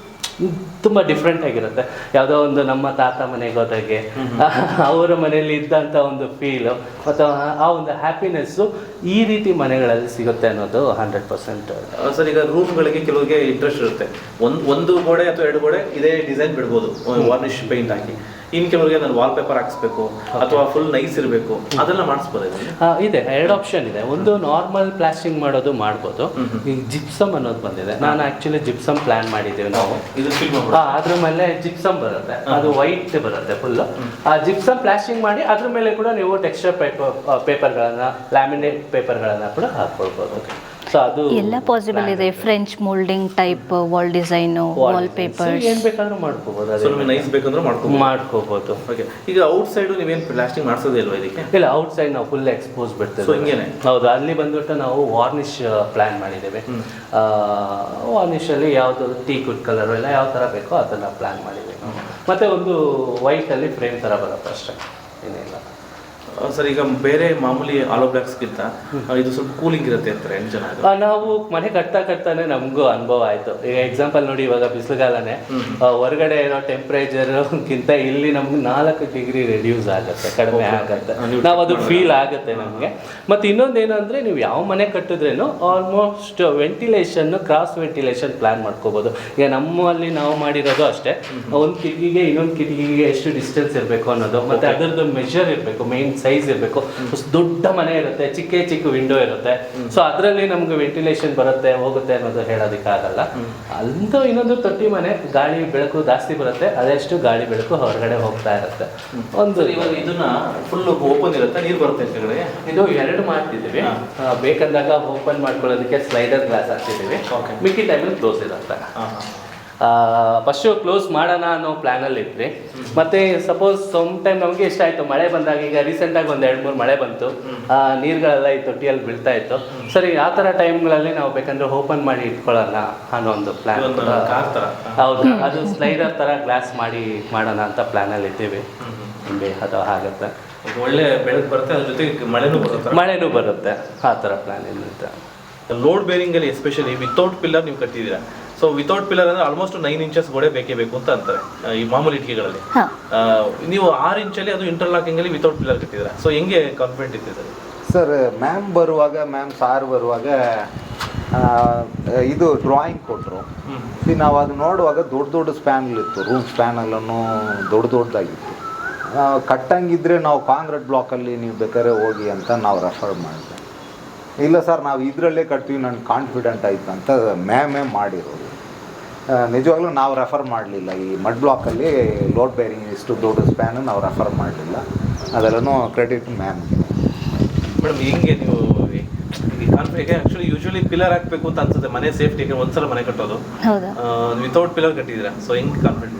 ತುಂಬ ಡಿಫ್ರೆಂಟ್ ಆಗಿರುತ್ತೆ. ಯಾವುದೋ ಒಂದು ನಮ್ಮ ತಾತ ಮನೆಗೆ ಹೋದಾಗೆ [laughs] ಅವರ ಮನೆಯಲ್ಲಿ ಇದ್ದಂಥ ಒಂದು ಫೀಲು ಮತ್ತು ಆ- ಆ ಒಂದು ಹ್ಯಾಪಿನೆಸ್ಸು ಈ ರೀತಿ ಮನೆಗಳಲ್ಲಿ ಸಿಗುತ್ತೆ ಅನ್ನೋದು ಹಂಡ್ರೆಡ್ ಪರ್ಸೆಂಟ್ ಸರ್ ಈಗ ರೂಮ್ಗಳಿಗೆ ಕೆಲವರಿಗೆ ಇಂಟ್ರೆಸ್ಟ್ ಇರುತ್ತೆ. ಒಂದು ಒಂದು ಗೋಡೆ ಅಥವಾ ಎರಡು ಗೋಡೆ ಇದೇ ಡಿಸೈನ್ ಬಿಡ್ಬೋದು ವಾರ್ನಿಶ್ ಪೇಂಟ್ ಹಾಕಿ. ಇನ್ ಕೆಲವರಿಗೆ ನಾನು ವಾಲ್ ಪೇಪರ್ ಹಾಕ್ಸ್ಬೇಕು ಅಥವಾ ಫುಲ್ ನೈಸ್ ಇರಬೇಕು. ಅದೆಲ್ಲ ಮಾಡಿಸ್ಬೋದು ಇದೆ. ಎರಡು ಆಪ್ಷನ್ ಇದೆ. ಒಂದು ನಾರ್ಮಲ್ ಪ್ಲಾಸ್ಟಿಂಗ್ ಮಾಡೋದು ಮಾಡ್ಬೋದು. ಈಗ ಜಿಪ್ಸಮ್ ಅನ್ನೋದು ಬಂದಿದೆ. ನಾನು ಆಕ್ಚುಲಿ ಜಿಪ್ಸಮ್ ಪ್ಲಾನ್ ಮಾಡಿದ್ದೀವಿ ನಾವು. ಅದ್ರ ಮೇಲೆ ಜಿಪ್ಸಮ್ ಬರುತ್ತೆ. ಅದು ವೈಟ್ ಬರುತ್ತೆ ಫುಲ್ ಆ ಜಿಪ್ಸಮ್ ಪ್ಲಾಸ್ಟಿಂಗ್ ಮಾಡಿ ಅದ್ರ ಮೇಲೆ ಕೂಡ ನೀವು ಟೆಕ್ಸ್ಚರ್ ಪೇಪರ್ ಪೇಪರ್ಗಳನ್ನ ಲ್ಯಾಮಿನೇಟ್ ಪೇಪರ್ಗಳನ್ನ ಕೂಡ ಹಾಕ್ಕೊಳ್ಬೋದು. ಸೊ ಅದು ಎಲ್ಲ ಪಾಸಿಬಲ್ ಇದೆ. French moulding type wall design wall paper ಏನ್ ಬೇಕಾದ್ರೂ ಮಾಡ್ಕೋಬಹುದು ಸೊ ನಿಮಗೆ ನೈಸ್ ಬೇಕಂದ್ರೆ. ಮಾಡ್ಕೊ ಮಾಡ್ಕೋಬಹುದು ಓಕೆ ಈಗ ಔಟ್ ಸೈಡು ನೀವೇನು ಪ್ಲಾಸ್ಟಿಕ್ ಮಾಡಿಸೋದೇ ಇಲ್ವಾ ಇದಕ್ಕೆ? ಇಲ್ಲ ಔಟ್ ಸೈಡ್ ನಾವು ಫುಲ್ ಎಕ್ಸ್ಪೋಸ್ ಸೊ ಬಿಡ್ತೇವೆ ಹಿಂಗೇನೆ? ಹೌದು ಅಲ್ಲಿ ಬಂದ್ಬಿಟ್ಟು ನಾವು ವಾರ್ನಿಶ್ ಪ್ಲ್ಯಾನ್ ಮಾಡಿದ್ದೇವೆ. ವಾರ್ನಿಷಲ್ಲಿ ಯಾವುದು ಟೀ ಕುಡ್ ಕಲರ್ ಎಲ್ಲ ಯಾವ ಥರ ಬೇಕೋ ಅದನ್ನು ಪ್ಲಾನ್ ಮಾಡಿದ್ದೇವೆ. ಮತ್ತೆ ಒಂದು ವೈಟಲ್ಲಿ ಫ್ರೇಮ್ ಥರ ಬರುತ್ತೆ ಅಷ್ಟೇ. ಏನಿಲ್ಲ ಸರ್ ಈಗ ಬೇರೆ ಮಾಮೂಲಿ ಆಲೋ ಬ್ಲಾಕ್ಸ್ಗಿಂತ ಇದು ಸ್ವಲ್ಪ ಕೂಲಿಂಗ್ ಇರುತ್ತೆ ಅಂತಾರೆ ಜನ ನಾವು ಮನೆ ಕಟ್ತಾ ಕಟ್ತಾನೆ ನಮಗೂ ಅನುಭವ ಆಯ್ತು. ಈಗ ಎಕ್ಸಾಂಪಲ್ ನೋಡಿ ಇವಾಗ ಬಿಸಿಲುಗಾಲನೇ. ಹೊರಗಡೆ ಇರೋ ಟೆಂಪ್ರೇಚರ್ಗಿಂತ ಇಲ್ಲಿ ನಮ್ಗೆ ನಾಲ್ಕು ಡಿಗ್ರಿ ರೆಡ್ಯೂಸ್ ಆಗುತ್ತೆ ಕಡಿಮೆ ಆಗುತ್ತೆ. ನಾವು ಅದು ಫೀಲ್ ಆಗುತ್ತೆ ನಮಗೆ. ಮತ್ತು ಇನ್ನೊಂದು ಅಂದ್ರೆ ನೀವು ಯಾವ ಮನೆ ಕಟ್ಟಿದ್ರೇನು ಆಲ್ಮೋಸ್ಟ್ ವೆಂಟಿಲೇಷನ್ನು ಕ್ರಾಸ್ ವೆಂಟಿಲೇಷನ್ ಪ್ಲಾನ್ ಮಾಡ್ಕೋಬೋದು. ಈಗ ನಮ್ಮಲ್ಲಿ ನಾವು ಮಾಡಿರೋದು ಅಷ್ಟೇ. ಒಂದು ಕಿಟಕಿಗೆ ಇನ್ನೊಂದು ಕಿಟಕಿಗೆ ಎಷ್ಟು ಡಿಸ್ಟೆನ್ಸ್ ಇರಬೇಕು ಅನ್ನೋದು ಮತ್ತೆ ಅದರದ್ದು ಮೆಷರ್ ಇರಬೇಕು ಮೇನ್ ಸೈಜ್ ಇರಬೇಕು. ದೊಡ್ಡ ಮನೆ ಇರುತ್ತೆ ಚಿಕ್ಕ ಚಿಕ್ಕ ವಿಂಡೋ ಇರುತ್ತೆ. ಸೊ ಅದರಲ್ಲಿ ನಮ್ಗೆ ವೆಂಟಿಲೇಷನ್ ಬರುತ್ತೆ ಹೋಗುತ್ತೆ ಅನ್ನೋದು ಹೇಳೋದಕ್ಕಾಗಲ್ಲ ಅಂತ ಇನ್ನೊಂದು ತೊಟ್ಟಿ ಮನೆ ಗಾಳಿ ಬೆಳಕು ಜಾಸ್ತಿ ಬರುತ್ತೆ. ಅದೆಷ್ಟು ಗಾಳಿ ಬೆಳಕು ಹೊರಗಡೆ ಹೋಗ್ತಾ ಇರುತ್ತೆ. ಒಂದು ಇವಾಗ ಇದನ್ನ ಫುಲ್ ಓಪನ್ ಇರುತ್ತೆ ನೀರು ಬರುತ್ತೆ ಕೆಳಗಡೆ ಇದು ಎರಡು ಮಾಡ್ತಿದ್ದೀವಿ. ಬೇಕಂದಾಗ ಓಪನ್ ಮಾಡ್ಕೊಳ್ಳೋದಕ್ಕೆ ಸ್ಲೈಡರ್ ಗ್ಲಾಸ್ ಹಾಕ್ತಿದ್ದೀವಿ. ಮಿಕ್ಕಿ ಟೈಮಲ್ಲಿ ಕ್ಲೋಸ್ ಇರುತ್ತೆ. ಫಸ್ಟು ಕ್ಲೋಸ್ ಮಾಡೋಣ ಅನ್ನೋ ಪ್ಲ್ಯಾನಲ್ಲಿ ಇದ್ವಿ. ಮತ್ತೆ ಸಪೋಸ್ ಸಮ್ ಟೈಮ್ ನಮಗೆ ಇಷ್ಟ ಆಯ್ತು. ಮಳೆ ಬಂದಾಗ ಈಗ ರೀಸೆಂಟಾಗಿ ಒಂದ್ ಎರಡು ಮೂರು ಮಳೆ ಬಂತು. ನೀರುಗಳೆಲ್ಲ ಈ ತೊಟ್ಟಿಯಲ್ಲಿ ಬೀಳ್ತಾ ಇತ್ತು. ಸರಿ ಆ ಥರ ಟೈಮ್ಗಳಲ್ಲಿ ನಾವು ಬೇಕಂದ್ರೆ ಓಪನ್ ಮಾಡಿ ಇಟ್ಕೊಳ್ಳೋಣ ಅನ್ನೋ ಒಂದು ಪ್ಲ್ಯಾನ್. ಹೌದು ಅದು ಸ್ಲೈಡರ್ ಥರ ಗ್ಲಾಸ್ ಮಾಡಿ ಮಾಡೋಣ ಅಂತ ಪ್ಲ್ಯಾನಲ್ಲಿ ಇದ್ದೀವಿ. ಅಥವಾ ಅದು ಆಗುತ್ತೆ. ಒಳ್ಳೆ ಬೆಳಕು ಬರುತ್ತೆ ಅದ್ರ ಜೊತೆಗೆ ಮಳೆನೂ ಬರುತ್ತೆ. ಮಳೆನೂ ಬರುತ್ತೆ. ಆ ಥರ ಪ್ಲಾನ್ ಇರುತ್ತೆ ಲೋಡ್ ಬೇರಿಂಗ್ ಅಲ್ಲಿ ಎಸ್ಪೆಷಲಿ ವಿತೌಟ್ ಪಿಲ್ಲರ್ ನೀವು ಕಟ್ಟಿದ್ದೀರಾ? ಸೊ ವಿತೌಟ್ ಪಿಲ್ಲರ್ ಅಂದ್ರೆ ಆಲ್ಮೋಸ್ಟ್ ನೈನ್ ಇಂಚಸ್ ಗೋಡೆ ಬೇಕೇ ಬೇಕು ಅಂತ ಅಂತಾರೆ ಈ ಮಾಮೂಲಿ ಇಟ್ಟಿಗೆಗಳಲ್ಲಿ. ನೀವು ಆರು ಇಂಚಲ್ಲಿ ಅದು ಇಂಟರ್ಲಾಕಿಂಗ್ ಅಲ್ಲಿ ವಿತೌಟ್ ಪಿಲ್ಲರ್ ಕಟ್ಟಿದ್ರೆ ಸೊ ಹೆಂಗೆ ಕಾನ್ಫಿಡೆಂಟ್ ಇತ್ತು ಸರ್ ಮ್ಯಾಮ್ ಬರುವಾಗ ಮ್ಯಾಮ್ ಸಾರ್ ಬರುವಾಗ ಇದು ಡ್ರಾಯಿಂಗ್ ಕೊಟ್ಟರು ನಾವು ಅದು ನೋಡುವಾಗ ದೊಡ್ಡ ದೊಡ್ಡ ಸ್ಪ್ಯಾನ್ಗಳಿತ್ತು ರೂಮ್ ಸ್ಪ್ಯಾನಲ್ಲೂ ದೊಡ್ಡ ದೊಡ್ಡದಾಗಿತ್ತು. ಕಟ್ಟಂಗಿದ್ರೆ ನಾವು ಕಾಂಕ್ರೀಟ್ ಬ್ಲಾಕಲ್ಲಿ ನೀವು ಬೇಕಾದ್ರೆ ಹೋಗಿ ಅಂತ ನಾವು ರೆಫರ್ ಮಾಡಿದೆ ಇಲ್ಲ ಸರ್ ನಾವು ಇದರಲ್ಲೇ ಕಟ್ತೀವಿ ನನಗೆ ಕಾನ್ಫಿಡೆಂಟ್ ಆಯ್ತು ಅಂತ ಮ್ಯಾಮೇ ಮಾಡಿರೋದು. ನಿಜವಾಗ್ಲೂ ನಾವು ರೆಫರ್ ಮಾಡಲಿಲ್ಲ. ಈ ಮಡ್ ಬ್ಲಾಕಲ್ಲಿ ಲೋಡ್ ಬೇರಿಂಗ್ ಇಷ್ಟು ದೊಡ್ಡ ಸ್ಪ್ಯಾನ್ ನಾವು ರೆಫರ್ ಮಾಡಲಿಲ್ಲ. ಅದೆಲ್ಲನೂ ಕ್ರೆಡಿಟ್ ಮ್ಯಾನ್ ಮೇಡಮ್ ಹೆಂಗೆ ನೀವು ಕಾನ್ಫಿಡೆಂಟ್ ಆಕ್ಚುಲಿ ಯೂಶುವಲಿ ಪಿಲ್ಲರ್ ಹಾಕಬೇಕು ಅಂತ ಅನ್ಸುತ್ತೆ. ಮನೆ ಸೇಫ್ಟಿಗೆ ಒಂದ್ಸಲ ಮನೆ ಕಟ್ಟೋದು. ಹೌದಾ? ವಿತೌಟ್ ಪಿಲ್ಲರ್ ಕಟ್ಟಿದ್ದೀರಾ? ಸೊ ಹೆಂಗೆ ಕಾನ್ಫಿಡೆಂಟ್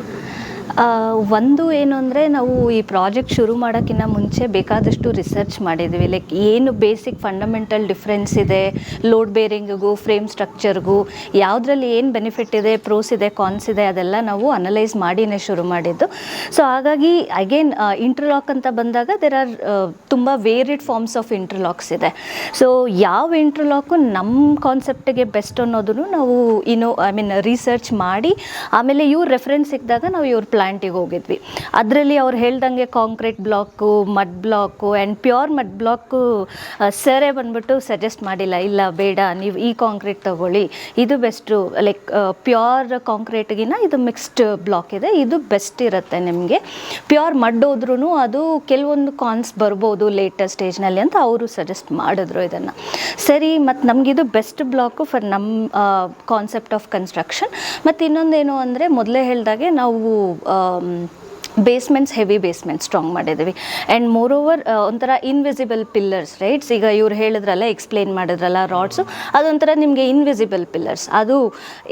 ಒಂದು ಏನು ಅಂದರೆ ನಾವು ಈ ಪ್ರಾಜೆಕ್ಟ್ ಶುರು ಮಾಡೋಕ್ಕಿಂತ ಮುಂಚೆ ಬೇಕಾದಷ್ಟು ರಿಸರ್ಚ್ ಮಾಡಿದ್ವಿ. ಲೈಕ್ ಏನು ಬೇಸಿಕ್ ಫಂಡಮೆಂಟಲ್ ಡಿಫ್ರೆನ್ಸ್ ಇದೆ ಲೋಡ್ ಬೇರಿಂಗಿಗೂ ಫ್ರೇಮ್ ಸ್ಟ್ರಕ್ಚರ್ಗೂ ಯಾವುದ್ರಲ್ಲಿ ಏನು ಬೆನಿಫಿಟ್ ಇದೆ ಪ್ರೋಸ್ ಇದೆ ಕಾನ್ಸ್ ಇದೆ, ಅದೆಲ್ಲ ನಾವು ಅನಲೈಸ್ ಮಾಡಿನೇ ಶುರು ಮಾಡಿದ್ದು. ಸೊ ಹಾಗಾಗಿ ಅಗೇನ್ ಇಂಟರ್ಲಾಕ್ ಅಂತ ಬಂದಾಗ ದೇರ್ ಆರ್ ತುಂಬ ವೇರಿಡ್ ಫಾರ್ಮ್ಸ್ ಆಫ್ ಇಂಟರ್ಲಾಕ್ಸ್ ಇದೆ. ಸೊ ಯಾವ ಇಂಟರ್ಲಾಕು ನಮ್ಮ ಕಾನ್ಸೆಪ್ಟಿಗೆ ಬೆಸ್ಟ್ ಅನ್ನೋದನ್ನು ನಾವು ಇನ್ನು ಐ ಮೀನ್ ರಿಸರ್ಚ್ ಮಾಡಿ, ಆಮೇಲೆ ಇವ್ರ ರೆಫರೆನ್ಸ್ ಸಿಕ್ಕಿದಾಗ ನಾವು ಇವ್ರ ಪ್ಲ್ಯಾಂಟಿಗೆ ಹೋಗಿದ್ವಿ. ಅದರಲ್ಲಿ ಅವ್ರು ಹೇಳ್ದಂಗೆ concrete block mud block and pure mud block ಸರೇ ಬಂದ್ಬಿಟ್ಟು ಸಜೆಸ್ಟ್ ಮಾಡಿಲ್ಲ, ಇಲ್ಲ ಬೇಡ, ನೀವು ಈ ಕಾಂಕ್ರೀಟ್ ತಗೊಳ್ಳಿ. ಇದು ಬೆಸ್ಟು ಲೈಕ್ ಪ್ಯೂರ್ ಕಾಂಕ್ರೀಟ್ಗಿನ ಇದು ಮಿಕ್ಸ್ಡ್ ಬ್ಲಾಕ್ ಇದೆ. ಇದು ಬೆಸ್ಟ್ ಇರುತ್ತೆ ನಿಮಗೆ. ಪ್ಯೂರ್ ಮಡ್ ಹೋದ್ರೂ ಅದು ಕೆಲವೊಂದು ಕಾನ್ಸ್ ಬರ್ಬೋದು ಲೇಟರ್ ಸ್ಟೇಜ್ನಲ್ಲಿ ಅಂತ ಅವರು ಸಜೆಸ್ಟ್ ಮಾಡಿದ್ರು ಇದನ್ನು. ಸರಿ ಮತ್ತು ನಮಗಿದು ಬೆಸ್ಟ್ ಬ್ಲಾಕು ಫಾರ್ ನಮ್ಮ ಕಾನ್ಸೆಪ್ಟ್ ಆಫ್ ಕನ್ಸ್ಟ್ರಕ್ಷನ್ ಮತ್ತು ಇನ್ನೊಂದೇನು ಅಂದರೆ ಮೊದಲೇ ಹೇಳಿದಾಗೆ ನಾವು um, basements heavy basement strong ಮಾಡಿದ್ದೀವಿ. ಆ್ಯಂಡ್ ಮೋರ್ ಓವರ್ ಒಂಥರ ಇನ್ವಿಸಿಬಲ್ ಪಿಲ್ಲರ್ಸ್ ರೈಟ್ಸ್ ಈಗ ಇವ್ರು ಹೇಳಿದ್ರಲ್ಲ ಎಕ್ಸ್ಪ್ಲೇನ್ ಮಾಡಿದ್ರಲ್ಲ ರಾಡ್ಸು ಅದೊಂಥರ ನಿಮಗೆ ಇನ್ವಿಸಿಬಲ್ ಪಿಲ್ಲರ್ಸ್ ಅದು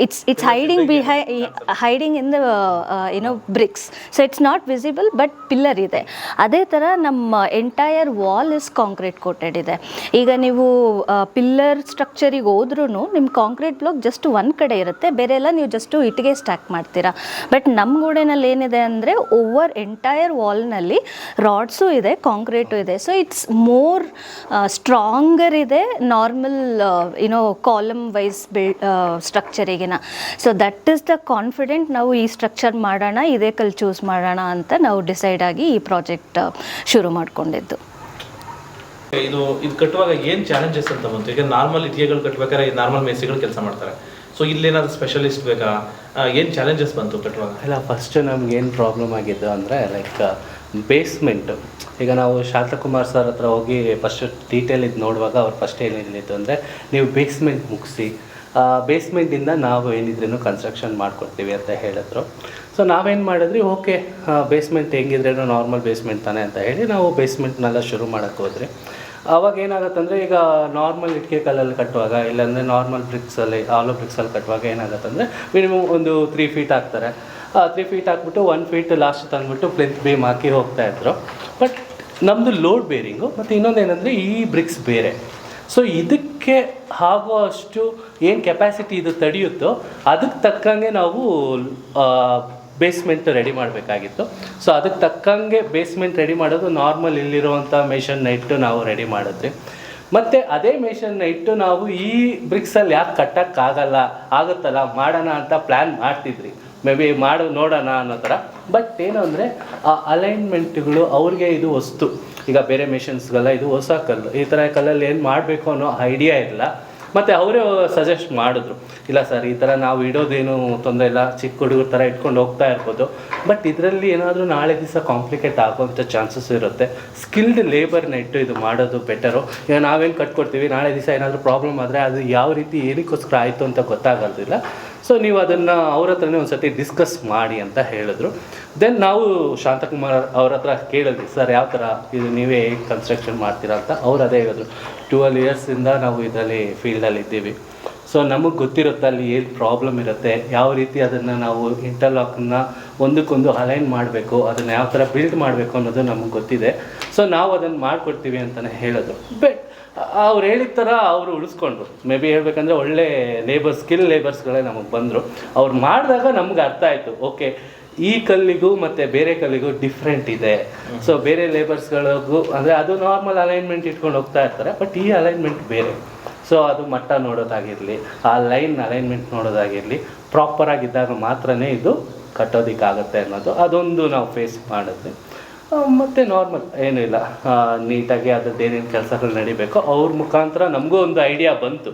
ಇಟ್ಸ್ ಇಟ್ಸ್ ಹೈಡಿಂಗ್ ಬಿಹೈ ಹೈಡಿಂಗ್ ಇನ್ ದ ಏನೋ bricks so it's not visible but pillar ಇದೆ. ಅದೇ ಥರ ನಮ್ಮ entire wall is concrete coated ಇದೆ. ಈಗ ನೀವು ಪಿಲ್ಲರ್ ಸ್ಟ್ರಕ್ಚರಿಗೆ ಹೋದ್ರೂ ನಿಮ್ಮ ಕಾಂಕ್ರೀಟ್ ಬ್ಲಾಕ್ ಜಸ್ಟ್ ಒಂದು ಕಡೆ ಇರುತ್ತೆ. ಬೇರೆ ಎಲ್ಲ ನೀವು ಜಸ್ಟು ಇಟ್ಟಿಗೆ ಸ್ಟ್ಯಾಕ್ ಮಾಡ್ತೀರಾ. ಬಟ್ ನಮ್ಮ ಗೋಡೆನಲ್ಲಿ ಏನಿದೆ ಅಂದರೆ ಓವರ್ ಎಂಟೈರ್ ವಾಲ್ನಲ್ಲಿ ರಾಡ್ಸು ಇದೆ ಕಾಂಕ್ರೀಟು ಇದೆ. ಸೊ ಇಟ್ಸ್ ಮೋರ್ ಸ್ಟ್ರಾಂಗರ್ ಇದೆ normal you know column wise build ಸ್ಟ್ರಕ್ಚರಿಗಿನ so that is the confident ನಾವು ಈ ಸ್ಟ್ರಕ್ಚರ್ ಮಾಡೋಣ, ಇದೇ ಕಲ್ ಚೂಸ್ ಮಾಡೋಣ ಅಂತ ನಾವು ಡಿಸೈಡ್ ಆಗಿ ಈ ಪ್ರಾಜೆಕ್ಟ್ ಶುರು ಮಾಡಿಕೊಂಡಿದ್ದು. ಇದು ಇದು ಕಟ್ಟುವಾಗ ಏನು ಚಾಲೆಂಜಸ್ ಅಂತ ಬಂತು? ಈಗ ನಾರ್ಮಲ್ ಇಟಿಗೆಗಳು ಕಟ್ಟಬೇಕಾದ್ರೆ ನಾರ್ಮಲ್ ಮೇಸಿಗಳು ಕೆಲಸ ಮಾಡ್ತಾರೆ. ಸೊ ಇಲ್ಲೇನಾದ್ರು ಸ್ಪೆಷಲಿಸ್ಟ್ ಬೇಕಾ? ಏನು ಚಾಲೆಂಜಸ್ ಬಂತು ಕಟ್ಟುವಾಗ ಇಲ್ಲ ಫಸ್ಟ್ ನಮ್ಗೆ ಏನು ಪ್ರಾಬ್ಲಮ್ ಆಗಿದ್ದು ಅಂದರೆ ಲೈಕ್ ಬೇಸ್ಮೆಂಟು ಈಗ ನಾವು ಶಾಂತಕುಮಾರ್ ಸರ್ ಹತ್ರ ಹೋಗಿ ಫಸ್ಟ್ ಡೀಟೇಲ್ ಇದು ನೋಡುವಾಗ ಅವ್ರು ಫಸ್ಟ್ ಏನು ಹೇಳಿದ್ದು ಅಂದರೆ, ನೀವು ಬೇಸ್ಮೆಂಟ್ ಮುಗಿಸಿ ಬೇಸ್ಮೆಂಟಿಂದ ನಾವು ಏನಿದ್ರೂ ಕನ್ಸ್ಟ್ರಕ್ಷನ್ ಮಾಡಿಕೊಡ್ತೀವಿ ಅಂತ ಹೇಳಿದ್ರು. ಸೊ ನಾವೇನು ಮಾಡಿದ್ರಿ ಓಕೆ ಬೇಸ್ಮೆಂಟ್ ಹೆಂಗಿದ್ರೇನು ನಾರ್ಮಲ್ ಬೇಸ್ಮೆಂಟ್ ತಾನೆ ಅಂತ ಹೇಳಿ ನಾವು ಬೇಸ್ಮೆಂಟ್ನೆಲ್ಲ ಶುರು ಮಾಡೋಕ್ಕೆ ಹೋದ್ರಿ ಅವಾಗ ಏನಾಗುತ್ತಂದರೆ ಈಗ ನಾರ್ಮಲ್ ಇಟ್ಟಿಗೆ ಕಲ್ಲಲ್ಲಿ ಕಟ್ಟುವಾಗ, ಇಲ್ಲಾಂದರೆ ನಾರ್ಮಲ್ ಬ್ರಿಕ್ಸಲ್ಲಿ ಆಲೋ ಬ್ರಿಕ್ಸಲ್ಲಿ ಕಟ್ಟುವಾಗ ಏನಾಗುತ್ತಂದರೆ ಮಿನಿಮಮ್ ಒಂದು ತ್ರೀ ಫೀಟ್ ಹಾಕ್ತಾರೆ. ತ್ರೀ ಫೀಟ್ ಹಾಕ್ಬಿಟ್ಟು ಒನ್ ಫೀಟ್ ಲಾಸ್ಟ್ ತಂದ್ಬಿಟ್ಟು ಪ್ಲಿಂತ್ ಬೀಮ್ ಹಾಕಿ ಹೋಗ್ತಾ ಇದ್ರು. ಬಟ್ ನಮ್ಮದು ಲೋಡ್ ಬೇರಿಂಗು ಮತ್ತು ಇನ್ನೊಂದು ಏನಂದರೆ ಈ ಬ್ರಿಕ್ಸ್ ಬೇರೆ. ಸೊ ಇದಕ್ಕೆ ಆಗುವಷ್ಟು ಏನು ಕೆಪಾಸಿಟಿ ಇದು ತಡೆಯುತ್ತೋ, ಅದಕ್ಕೆ ತಕ್ಕಂಗೆ ನಾವು ಬೇಸ್ಮೆಂಟ್ ರೆಡಿ ಮಾಡಬೇಕಾಗಿತ್ತು. ಸೊ ಅದಕ್ಕೆ ತಕ್ಕಂಗೆ ಬೇಸ್ಮೆಂಟ್ ರೆಡಿ ಮಾಡೋದು ನಾರ್ಮಲ್ ಇಲ್ಲಿರುವಂಥ ಮೆಷನ್ನ ಇಟ್ಟು ನಾವು ರೆಡಿ ಮಾಡಿದ್ವಿ. ಮತ್ತು ಅದೇ ಮೆಷನ್ನ ಇಟ್ಟು ನಾವು ಈ ಬ್ರಿಕ್ಸಲ್ಲಿ ಯಾಕೆ ಕಟ್ಟೋಕ್ಕಾಗಲ್ಲ, ಆಗುತ್ತಲ್ಲ, ಮಾಡೋಣ ಅಂತ ಪ್ಲ್ಯಾನ್ ಮಾಡ್ತಿದ್ರಿ ಮೇ ಬಿ ಮಾಡು, ನೋಡೋಣ ಅನ್ನೋ ಥರ. ಬಟ್ ಏನು ಅಂದರೆ, ಆ ಅಲೈನ್ಮೆಂಟ್ಗಳು ಅವ್ರಿಗೆ ಇದು ವಸ್ತು. ಈಗ ಬೇರೆ ಮೆಷಿನ್ಸ್ಗೆಲ್ಲ ಇದು ಹೊಸ ಕಲ್ಲು. ಈ ಥರ ಕಲ್ಲಲ್ಲಿ ಏನು ಮಾಡಬೇಕು ಅನ್ನೋ ಐಡಿಯಾ ಇಲ್ಲ. ಮತ್ತು ಅವರೇ ಸಜೆಸ್ಟ್ ಮಾಡಿದ್ರು, ಇಲ್ಲ ಸರ್ ಈ ಥರ ನಾವು ಇಡೋದೇನು ತೊಂದರೆ ಇಲ್ಲ, ಚಿಕ್ಕ ಹುಡುಗರ ಥರ ಇಟ್ಕೊಂಡು ಹೋಗ್ತಾ ಇರ್ಬೋದು. ಬಟ್ ಇದರಲ್ಲಿ ಏನಾದರೂ ನಾಳೆ ದಿವಸ ಕಾಂಪ್ಲಿಕೇಟ್ ಆಗುವಂಥ ಚಾನ್ಸಸ್ ಇರುತ್ತೆ. ಸ್ಕಿಲ್ಡ್ ಲೇಬರ್ನ ಇಟ್ಟು ಇದು ಮಾಡೋದು ಬೆಟರು ಈಗ ನಾವೇನು ಕಟ್ಕೊಡ್ತೀವಿ, ನಾಳೆ ದಿವಸ ಏನಾದರೂ ಪ್ರಾಬ್ಲಮ್ ಆದರೆ ಅದು ಯಾವ ರೀತಿ, ಏನಕ್ಕೋಸ್ಕರ ಆಯಿತು ಅಂತ ಗೊತ್ತಾಗೋದಿಲ್ಲ. ಸೊ ನೀವು ಅದನ್ನು ಅವ್ರ ಹತ್ರನೇ ಒಂದು ಸತಿ ಡಿಸ್ಕಸ್ ಮಾಡಿ ಅಂತ ಹೇಳಿದ್ರು. ದೆನ್ ನಾವು ಶಾಂತಕುಮಾರ್ ಅವ್ರ ಹತ್ರ ಕೇಳಿದ್ವಿ, ಸರ್, ಯಾವ ಥರ ಇದು ನೀವೇ ಕನ್ಸ್ಟ್ರಕ್ಷನ್ ಮಾಡ್ತೀರಾ ಅಂತ? ಅವ್ರು ಅದೇ ಹೇಳಿದ್ರು ಟ್ವೆಲ್ ಇಯರ್ಸಿಂದ ನಾವು ಇದರಲ್ಲಿ ಫೀಲ್ಡಲ್ಲಿ ಇದ್ದೀವಿ. ಸೊ ನಮಗೆ ಗೊತ್ತಿರುತ್ತೆ ಅಲ್ಲಿ ಏನು ಪ್ರಾಬ್ಲಮ್ ಇರುತ್ತೆ, ಯಾವ ರೀತಿ ಅದನ್ನು ನಾವು ಇಂಟರ್ಲಾಕನ್ನ ಒಂದಕ್ಕೊಂದು ಅಲೈನ್ ಮಾಡಬೇಕು, ಅದನ್ನು ಯಾವ ಥರ ಬಿಲ್ಡ್ ಮಾಡಬೇಕು ಅನ್ನೋದು ನಮಗೆ ಗೊತ್ತಿದೆ. ಸೊ ನಾವು ಅದನ್ನು ಮಾಡಿಕೊಡ್ತೀವಿ ಅಂತಲೇ ಹೇಳೋದು ಬಟ್ ಅವ್ರು ಹೇಳಿದ ಥರ ಅವರು ಉಳಿಸ್ಕೊಂಡ್ರು. ಮೇ ಬಿ ಹೇಳ್ಬೇಕಂದ್ರೆ ಒಳ್ಳೆ ಲೇಬರ್ ಸ್ಕಿಲ್ ಲೇಬರ್ಸ್ಗಳೇ ನಮಗೆ ಬಂದರು. ಅವ್ರು ಮಾಡಿದಾಗ ನಮ್ಗೆ ಅರ್ಥ ಆಯಿತು. ಓಕೆ ಈ ಕಲ್ಲಿಗೂ ಮತ್ತು ಬೇರೆ ಕಲ್ಲಿಗೂ ಡಿಫ್ರೆಂಟ್ ಇದೆ. ಸೊ ಬೇರೆ ಲೇಬರ್ಸ್ಗಳಿಗೂ ಅಂದರೆ ಅದು ನಾರ್ಮಲ್ ಅಲೈನ್ಮೆಂಟ್ ಇಟ್ಕೊಂಡು ಹೋಗ್ತಾ ಇರ್ತಾರೆ ಬಟ್ ಈ ಅಲೈನ್ಮೆಂಟ್ ಬೇರೆ. ಸೊ ಅದು ಮಟ್ಟ ನೋಡೋದಾಗಿರಲಿ, ಆ ಲೈನ್ ಅಲೈನ್ಮೆಂಟ್ ನೋಡೋದಾಗಿರಲಿ ಪ್ರಾಪರಾಗಿದ್ದಾಗ ಮಾತ್ರನೇ ಇದು ಕಟ್ಟೋದಕ್ಕಾಗತ್ತೆ ಅನ್ನೋದು ಅದೊಂದು ನಾವು ಫೇಸ್ ಮಾಡಿದ್ವಿ. ಮತ್ತೆ ನಾರ್ಮಲ್ ಏನೂ ಇಲ್ಲ. ನೀಟಾಗಿ ಅದ್ರದ್ದು ಏನೇನು ಕೆಲಸಗಳು ನಡಿಬೇಕೋ ಅವ್ರ ಮುಖಾಂತರ ನಮಗೂ ಒಂದು ಐಡಿಯಾ ಬಂತು.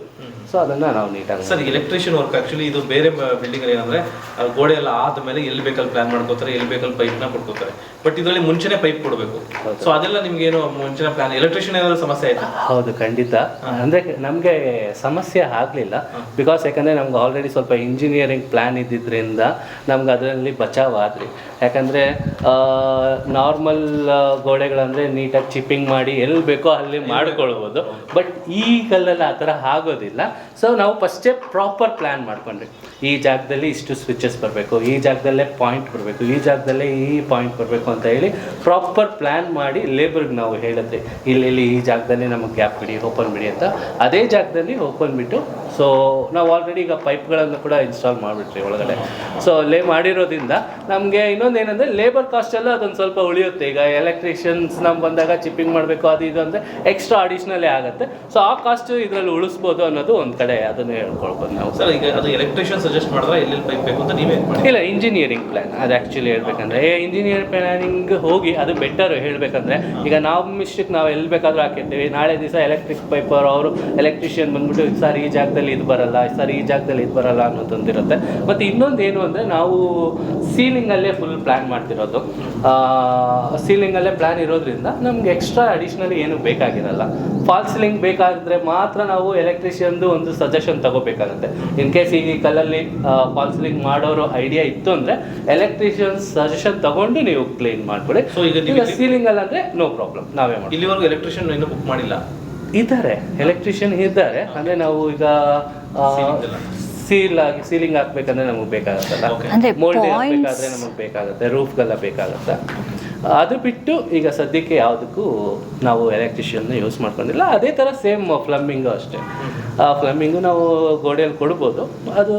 ಸೊ ಅದನ್ನು ನಾವು ನೀಟಾಗಿ ಸರ್ ಎಲೆಕ್ಟ್ರಿಷಿಯನ್ ವರ್ಕ್ ಆಕ್ಚುಲಿ ಇದು ಬೇರೆ ಬಿಲ್ಡಿಂಗ್ ಅಲ್ಲಿ ಏನಂದ್ರೆ ಆ ಗೋಡೆ ಎಲ್ಲ ಆದ್ಮೇಲೆ ಎಲ್ಲಿ ಬೇಕಲ್ಲಿ ಪ್ಲಾನ್ ಮಾಡ್ಕೋತಾರೆ ಎಲ್ಲಿ ಬೇಕಲ್ಲಿ ಪೈಪ್ನ ಕೊಟ್ಕೋತಾರೆ. ಕೊಡ್ಕೋತಾರೆ ಬಟ್ ಇದರಲ್ಲಿ ಮುಂಚೆನೆ ಪೈಪ್ ಕೊಡಬೇಕು. ಸೊ ಅದೆಲ್ಲ ನಿಮ್ಗೆ ಏನು ಮುಂಚಿನ ಪ್ಲಾನ್ ಎಲೆಕ್ಟ್ರಿಷಿಯನ್ ಏನಾದರೂ ಸಮಸ್ಯೆ ಇದೆ ಹೌದು ಖಂಡಿತ. ಅಂದರೆ ನಮಗೆ ಸಮಸ್ಯೆ ಆಗಲಿಲ್ಲ. ಬಿಕಾಸ್ ಯಾಕಂದರೆ ನಮ್ಗೆ ಆಲ್ರೆಡಿ ಸ್ವಲ್ಪ ಇಂಜಿನಿಯರಿಂಗ್ ಪ್ಲ್ಯಾನ್ ಇದ್ದಿದ್ದರಿಂದ ನಮ್ಗೆ ಅದರಲ್ಲಿ ಬಚಾವ್ ಆದ್ರಿ. ಯಾಕಂದರೆ ನಾರ್ಮಲ್ ಗೋಡೆಗಳಂದರೆ ನೀಟಾಗಿ ಚಿಪ್ಪಿಂಗ್ ಮಾಡಿ ಎಲ್ಲಿ ಬೇಕೋ ಅಲ್ಲಿ ಮಾಡ್ಕೊಳ್ಬೋದು. ಬಟ್ ಈ ಕಲ್ಲಲ್ಲಿ ಆ ಥರ ಆಗೋದಿಲ್ಲ. ಸೊ ನಾವು ಫಸ್ಟೇ ಪ್ರಾಪರ್ ಪ್ಲ್ಯಾನ್ ಮಾಡ್ಕೊಂಡ್ರಿ. ಈ ಜಾಗದಲ್ಲಿ ಇಷ್ಟು ಸ್ವಿಚಸ್ ಬರಬೇಕು, ಈ ಜಾಗದಲ್ಲೇ ಪಾಯಿಂಟ್ ಬರಬೇಕು, ಈ ಜಾಗದಲ್ಲೇ ಈ ಪಾಯಿಂಟ್ ಬರಬೇಕು ಅಂತ ಹೇಳಿ ಪ್ರಾಪರ್ ಪ್ಲ್ಯಾನ್ ಮಾಡಿ ಲೇಬರ್ಗೆ ನಾವು ಹೇಳಿದ್ರಿ ಇಲ್ಲಿ ಈ ಜಾಗದಲ್ಲಿ ನಮಗೆ ಗ್ಯಾಪ್ ಬಿಡಿ ಓಪನ್ ಬಿಡಿ ಅಂತ. ಅದೇ ಜಾಗದಲ್ಲಿ ಓಪನ್ ಬಿಟ್ಟು ಸೊ ನಾವು ಆಲ್ರೆಡಿ ಈಗ ಪೈಪ್ಗಳನ್ನು ಕೂಡ ಇನ್ಸ್ಟಾಲ್ ಮಾಡಿಬಿಟ್ರಿ ಒಳಗಡೆ. ಸೊ ಲೇ ಮಾಡಿರೋದ್ರಿಂದ ನಮಗೆ ಇನ್ನೊಂದು ಏನಂದರೆ ಲೇಬರ್ ಕಾಸ್ಟ್ ಎಲ್ಲ ಅದೊಂದು ಸ್ವಲ್ಪ ಉಳಿಯುತ್ತೆ. ಈಗ ಎಲೆಕ್ಟ್ರಿಷಿಯನ್ಸ್ ನಮ್ಗೆ ಬಂದಾಗ ಚಿಪ್ಪಿಂಗ್ ಮಾಡಬೇಕು ಅದು ಇದು ಅಂದರೆ ಎಕ್ಸ್ಟ್ರಾ ಅಡಿಷ್ನಲ್ಲೇ ಆಗುತ್ತೆ. ಸೊ ಆ ಕಾಸ್ಟ್ ಇದರಲ್ಲಿ ಉಳಿಸ್ಬೋದು ಅನ್ನೋದು ಒಂದು ಕಡೆ ಅದನ್ನು ಹೇಳ್ಕೊಳ್ಬೋದು ನಾವು. ಸರ್ ಈಗ ಅದು ಎಲೆಕ್ಟ್ರಿಷಿಯನ್ ಸಜೆಸ್ಟ್ ಮಾಡಿದ್ರೆ ಎಲ್ಲೆಲ್ಲಿ ಪೈಪ್ ಬೇಕು ಅಂತ ನೀವೇ ಇಲ್ಲ ಇಂಜಿನಿಯರಿಂಗ್ ಪ್ಲ್ಯಾನ್ ಅದು ಆ್ಯಕ್ಚುಲಿ ಹೇಳ್ಬೇಕಂದ್ರೆ. ಇಂಜಿನಿಯರ್ ಪ್ಲ್ಯಾನಿಂಗ್ ಹೋಗಿ ಅದು ಬೆಟರ್ ಹೇಳಬೇಕಂದ್ರೆ ಈಗ ನಾವು ಮಿಸ್ಟಿಕ್ ನಾವು ಎಲ್ಲಿ ಬೇಕಾದರೂ ಹಾಕಿರ್ತೀವಿ. ನಾಳೆ ದಿವಸ ಎಲೆಕ್ಟ್ರಿಕ್ ಪೈಪರ್ ಅವರು ಎಲೆಕ್ಟ್ರಿಷಿಯನ್ ಬಂದ್ಬಿಟ್ಟು ಸರ್ ಈ ಜಾಗದಲ್ಲಿ ಇದು ಬರಲ್ಲ ಸರ್ ಈ ಜಾಗದಲ್ಲಿ ಇದು ಬರಲ್ಲ ಅನ್ನೋದೊಂದಿರುತ್ತೆ ಮತ್ತು ಇನ್ನೊಂದು ಏನು ಅಂದರೆ ನಾವು ಸೀಲಿಂಗಲ್ಲೇ ಫುಲ್ ಪ್ಲ್ಯಾನ್ ಮಾಡ್ತಿರೋದು. ಸೀಲಿಂಗಲ್ಲೇ ಪ್ಲ್ಯಾನ್ ಇರೋದ್ರಿಂದ ನಮ್ಗೆ ಎಕ್ಸ್ಟ್ರಾ ಅಡಿಷ್ನಲಿ ಏನು ಬೇಕಾಗಿರಲ್ಲ. ಫಾಲ್ ಸೀಲಿಂಗ್ ಬೇಕಾದರೆ ಮಾತ್ರ ನಾವು ಎಲೆಕ್ಟ್ರಿಷಿಯನ್ದು ಒಂದು ಸಜೆಷನ್ ತಗೋಬೇಕಾಗುತ್ತೆ. ಇನ್ ಕೇಸ್ ಈ ಕಲ್ಲಲ್ಲಿ ಫಾಲ್ ಸೀಲಿಂಗ್ ಮಾಡೋರು ಐಡಿಯಾ ಇತ್ತು ಅಂದರೆ ಎಲೆಕ್ಟ್ರಿಷಿಯನ್ ಸಜೆಷನ್ ತಗೊಂಡು ನೀವು ಕ್ಲೀನ್ ಮಾಡ್ಕೊಳ್ಳಿ. ಸೊ ಈಗ ನೀವು ಈಗ ಸೀಲಿಂಗಲ್ಲಿ ಅಂದರೆ ನೋ ಪ್ರಾಬ್ಲಮ್ ನಾವೇ ಮಾಡಿ ಇಲ್ಲಿವರೆಗೂ ಎಲೆಕ್ಟ್ರಿಷಿಯನ್ ಇನ್ನೂ ಬುಕ್ ಮಾಡಿಲ್ಲ. ಇದ್ದಾರೆ. ಎಲೆಕ್ಟ್ರಿಷಿಯನ್ ಇದ್ದಾರೆ. ಅಂದ್ರೆ ನಾವು ಈಗ ಸೀಲ್ ಆಗಿ ಸೀಲಿಂಗ್ ಹಾಕ್ಬೇಕಂದ್ರೆ ನಮಗೆ ಬೇಕಾಗತ್ತಲ್ಲ? ಮೋಲ್ಡ್ ಹಾಕ್ಬೇಕಾದ್ರೆ ನಮಗೆ ಬೇಕಾಗುತ್ತೆ ರೂಫ್ಗೆಲ್ಲ ಬೇಕಾಗುತ್ತೆ? ಅದು ಬಿಟ್ಟು ಈಗ ಸದ್ಯಕ್ಕೆ ಯಾವುದಕ್ಕೂ ನಾವು ಎಲೆಕ್ಟ್ರಿಷಿಯನ್ನ ಯೂಸ್ ಮಾಡ್ಕೊಂಡಿಲ್ಲ. ಅದೇ ಥರ ಸೇಮ್ ಫ್ಲಮ್ಮಿಂಗು ಅಷ್ಟೇ. ಆ ಫ್ಲಮ್ಮಿಂಗು ನಾವು ಗೋಡೆಯಲ್ಲಿ ಕೊಡ್ಬೋದು. ಅದು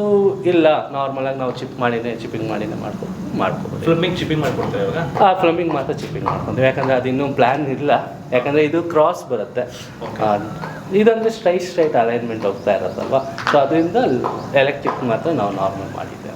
ಇಲ್ಲ ನಾರ್ಮಲಾಗಿ ನಾವು ಚಿಪ್ ಮಾಡಿನೇ ಚಿಪ್ಪಿಂಗ್ ಮಾಡಿನೇ ಮಾಡ್ಕೊ ಮಾಡ್ಕೋಬೋದು. ಫ್ಲಮ್ಮಿಂಗ್ ಚಿಪ್ಪಿಂಗ್ ಮಾಡ್ಕೊಡ್ತೇವೆ ಇವಾಗ? ಆ ಫ್ಲಮ್ಮಿಂಗ್ ಮಾತ್ರ ಚಿಪ್ಪಿಂಗ್ ಮಾಡ್ಕೊಂಡ್ವಿ ಯಾಕಂದರೆ ಅದು ಇನ್ನೂ ಪ್ಲ್ಯಾನ್ ಇಲ್ಲ. ಯಾಕಂದರೆ ಇದು ಕ್ರಾಸ್ ಬರುತ್ತೆ. ಇದಂದ್ರೆ ಇದಂದರೆ ಸ್ಟ್ರೈಟ್ ಸ್ಟ್ರೈಟ್ ಅಲೈನ್ಮೆಂಟ್ ಹೋಗ್ತಾ ಇರೋದಲ್ವ ಸೊ ಅದರಿಂದ ಎಲೆಕ್ಟ್ರಿಕ್ ಮಾತ್ರ ನಾವು ನಾರ್ಮಲ್ ಮಾಡಿದ್ದೇವೆ.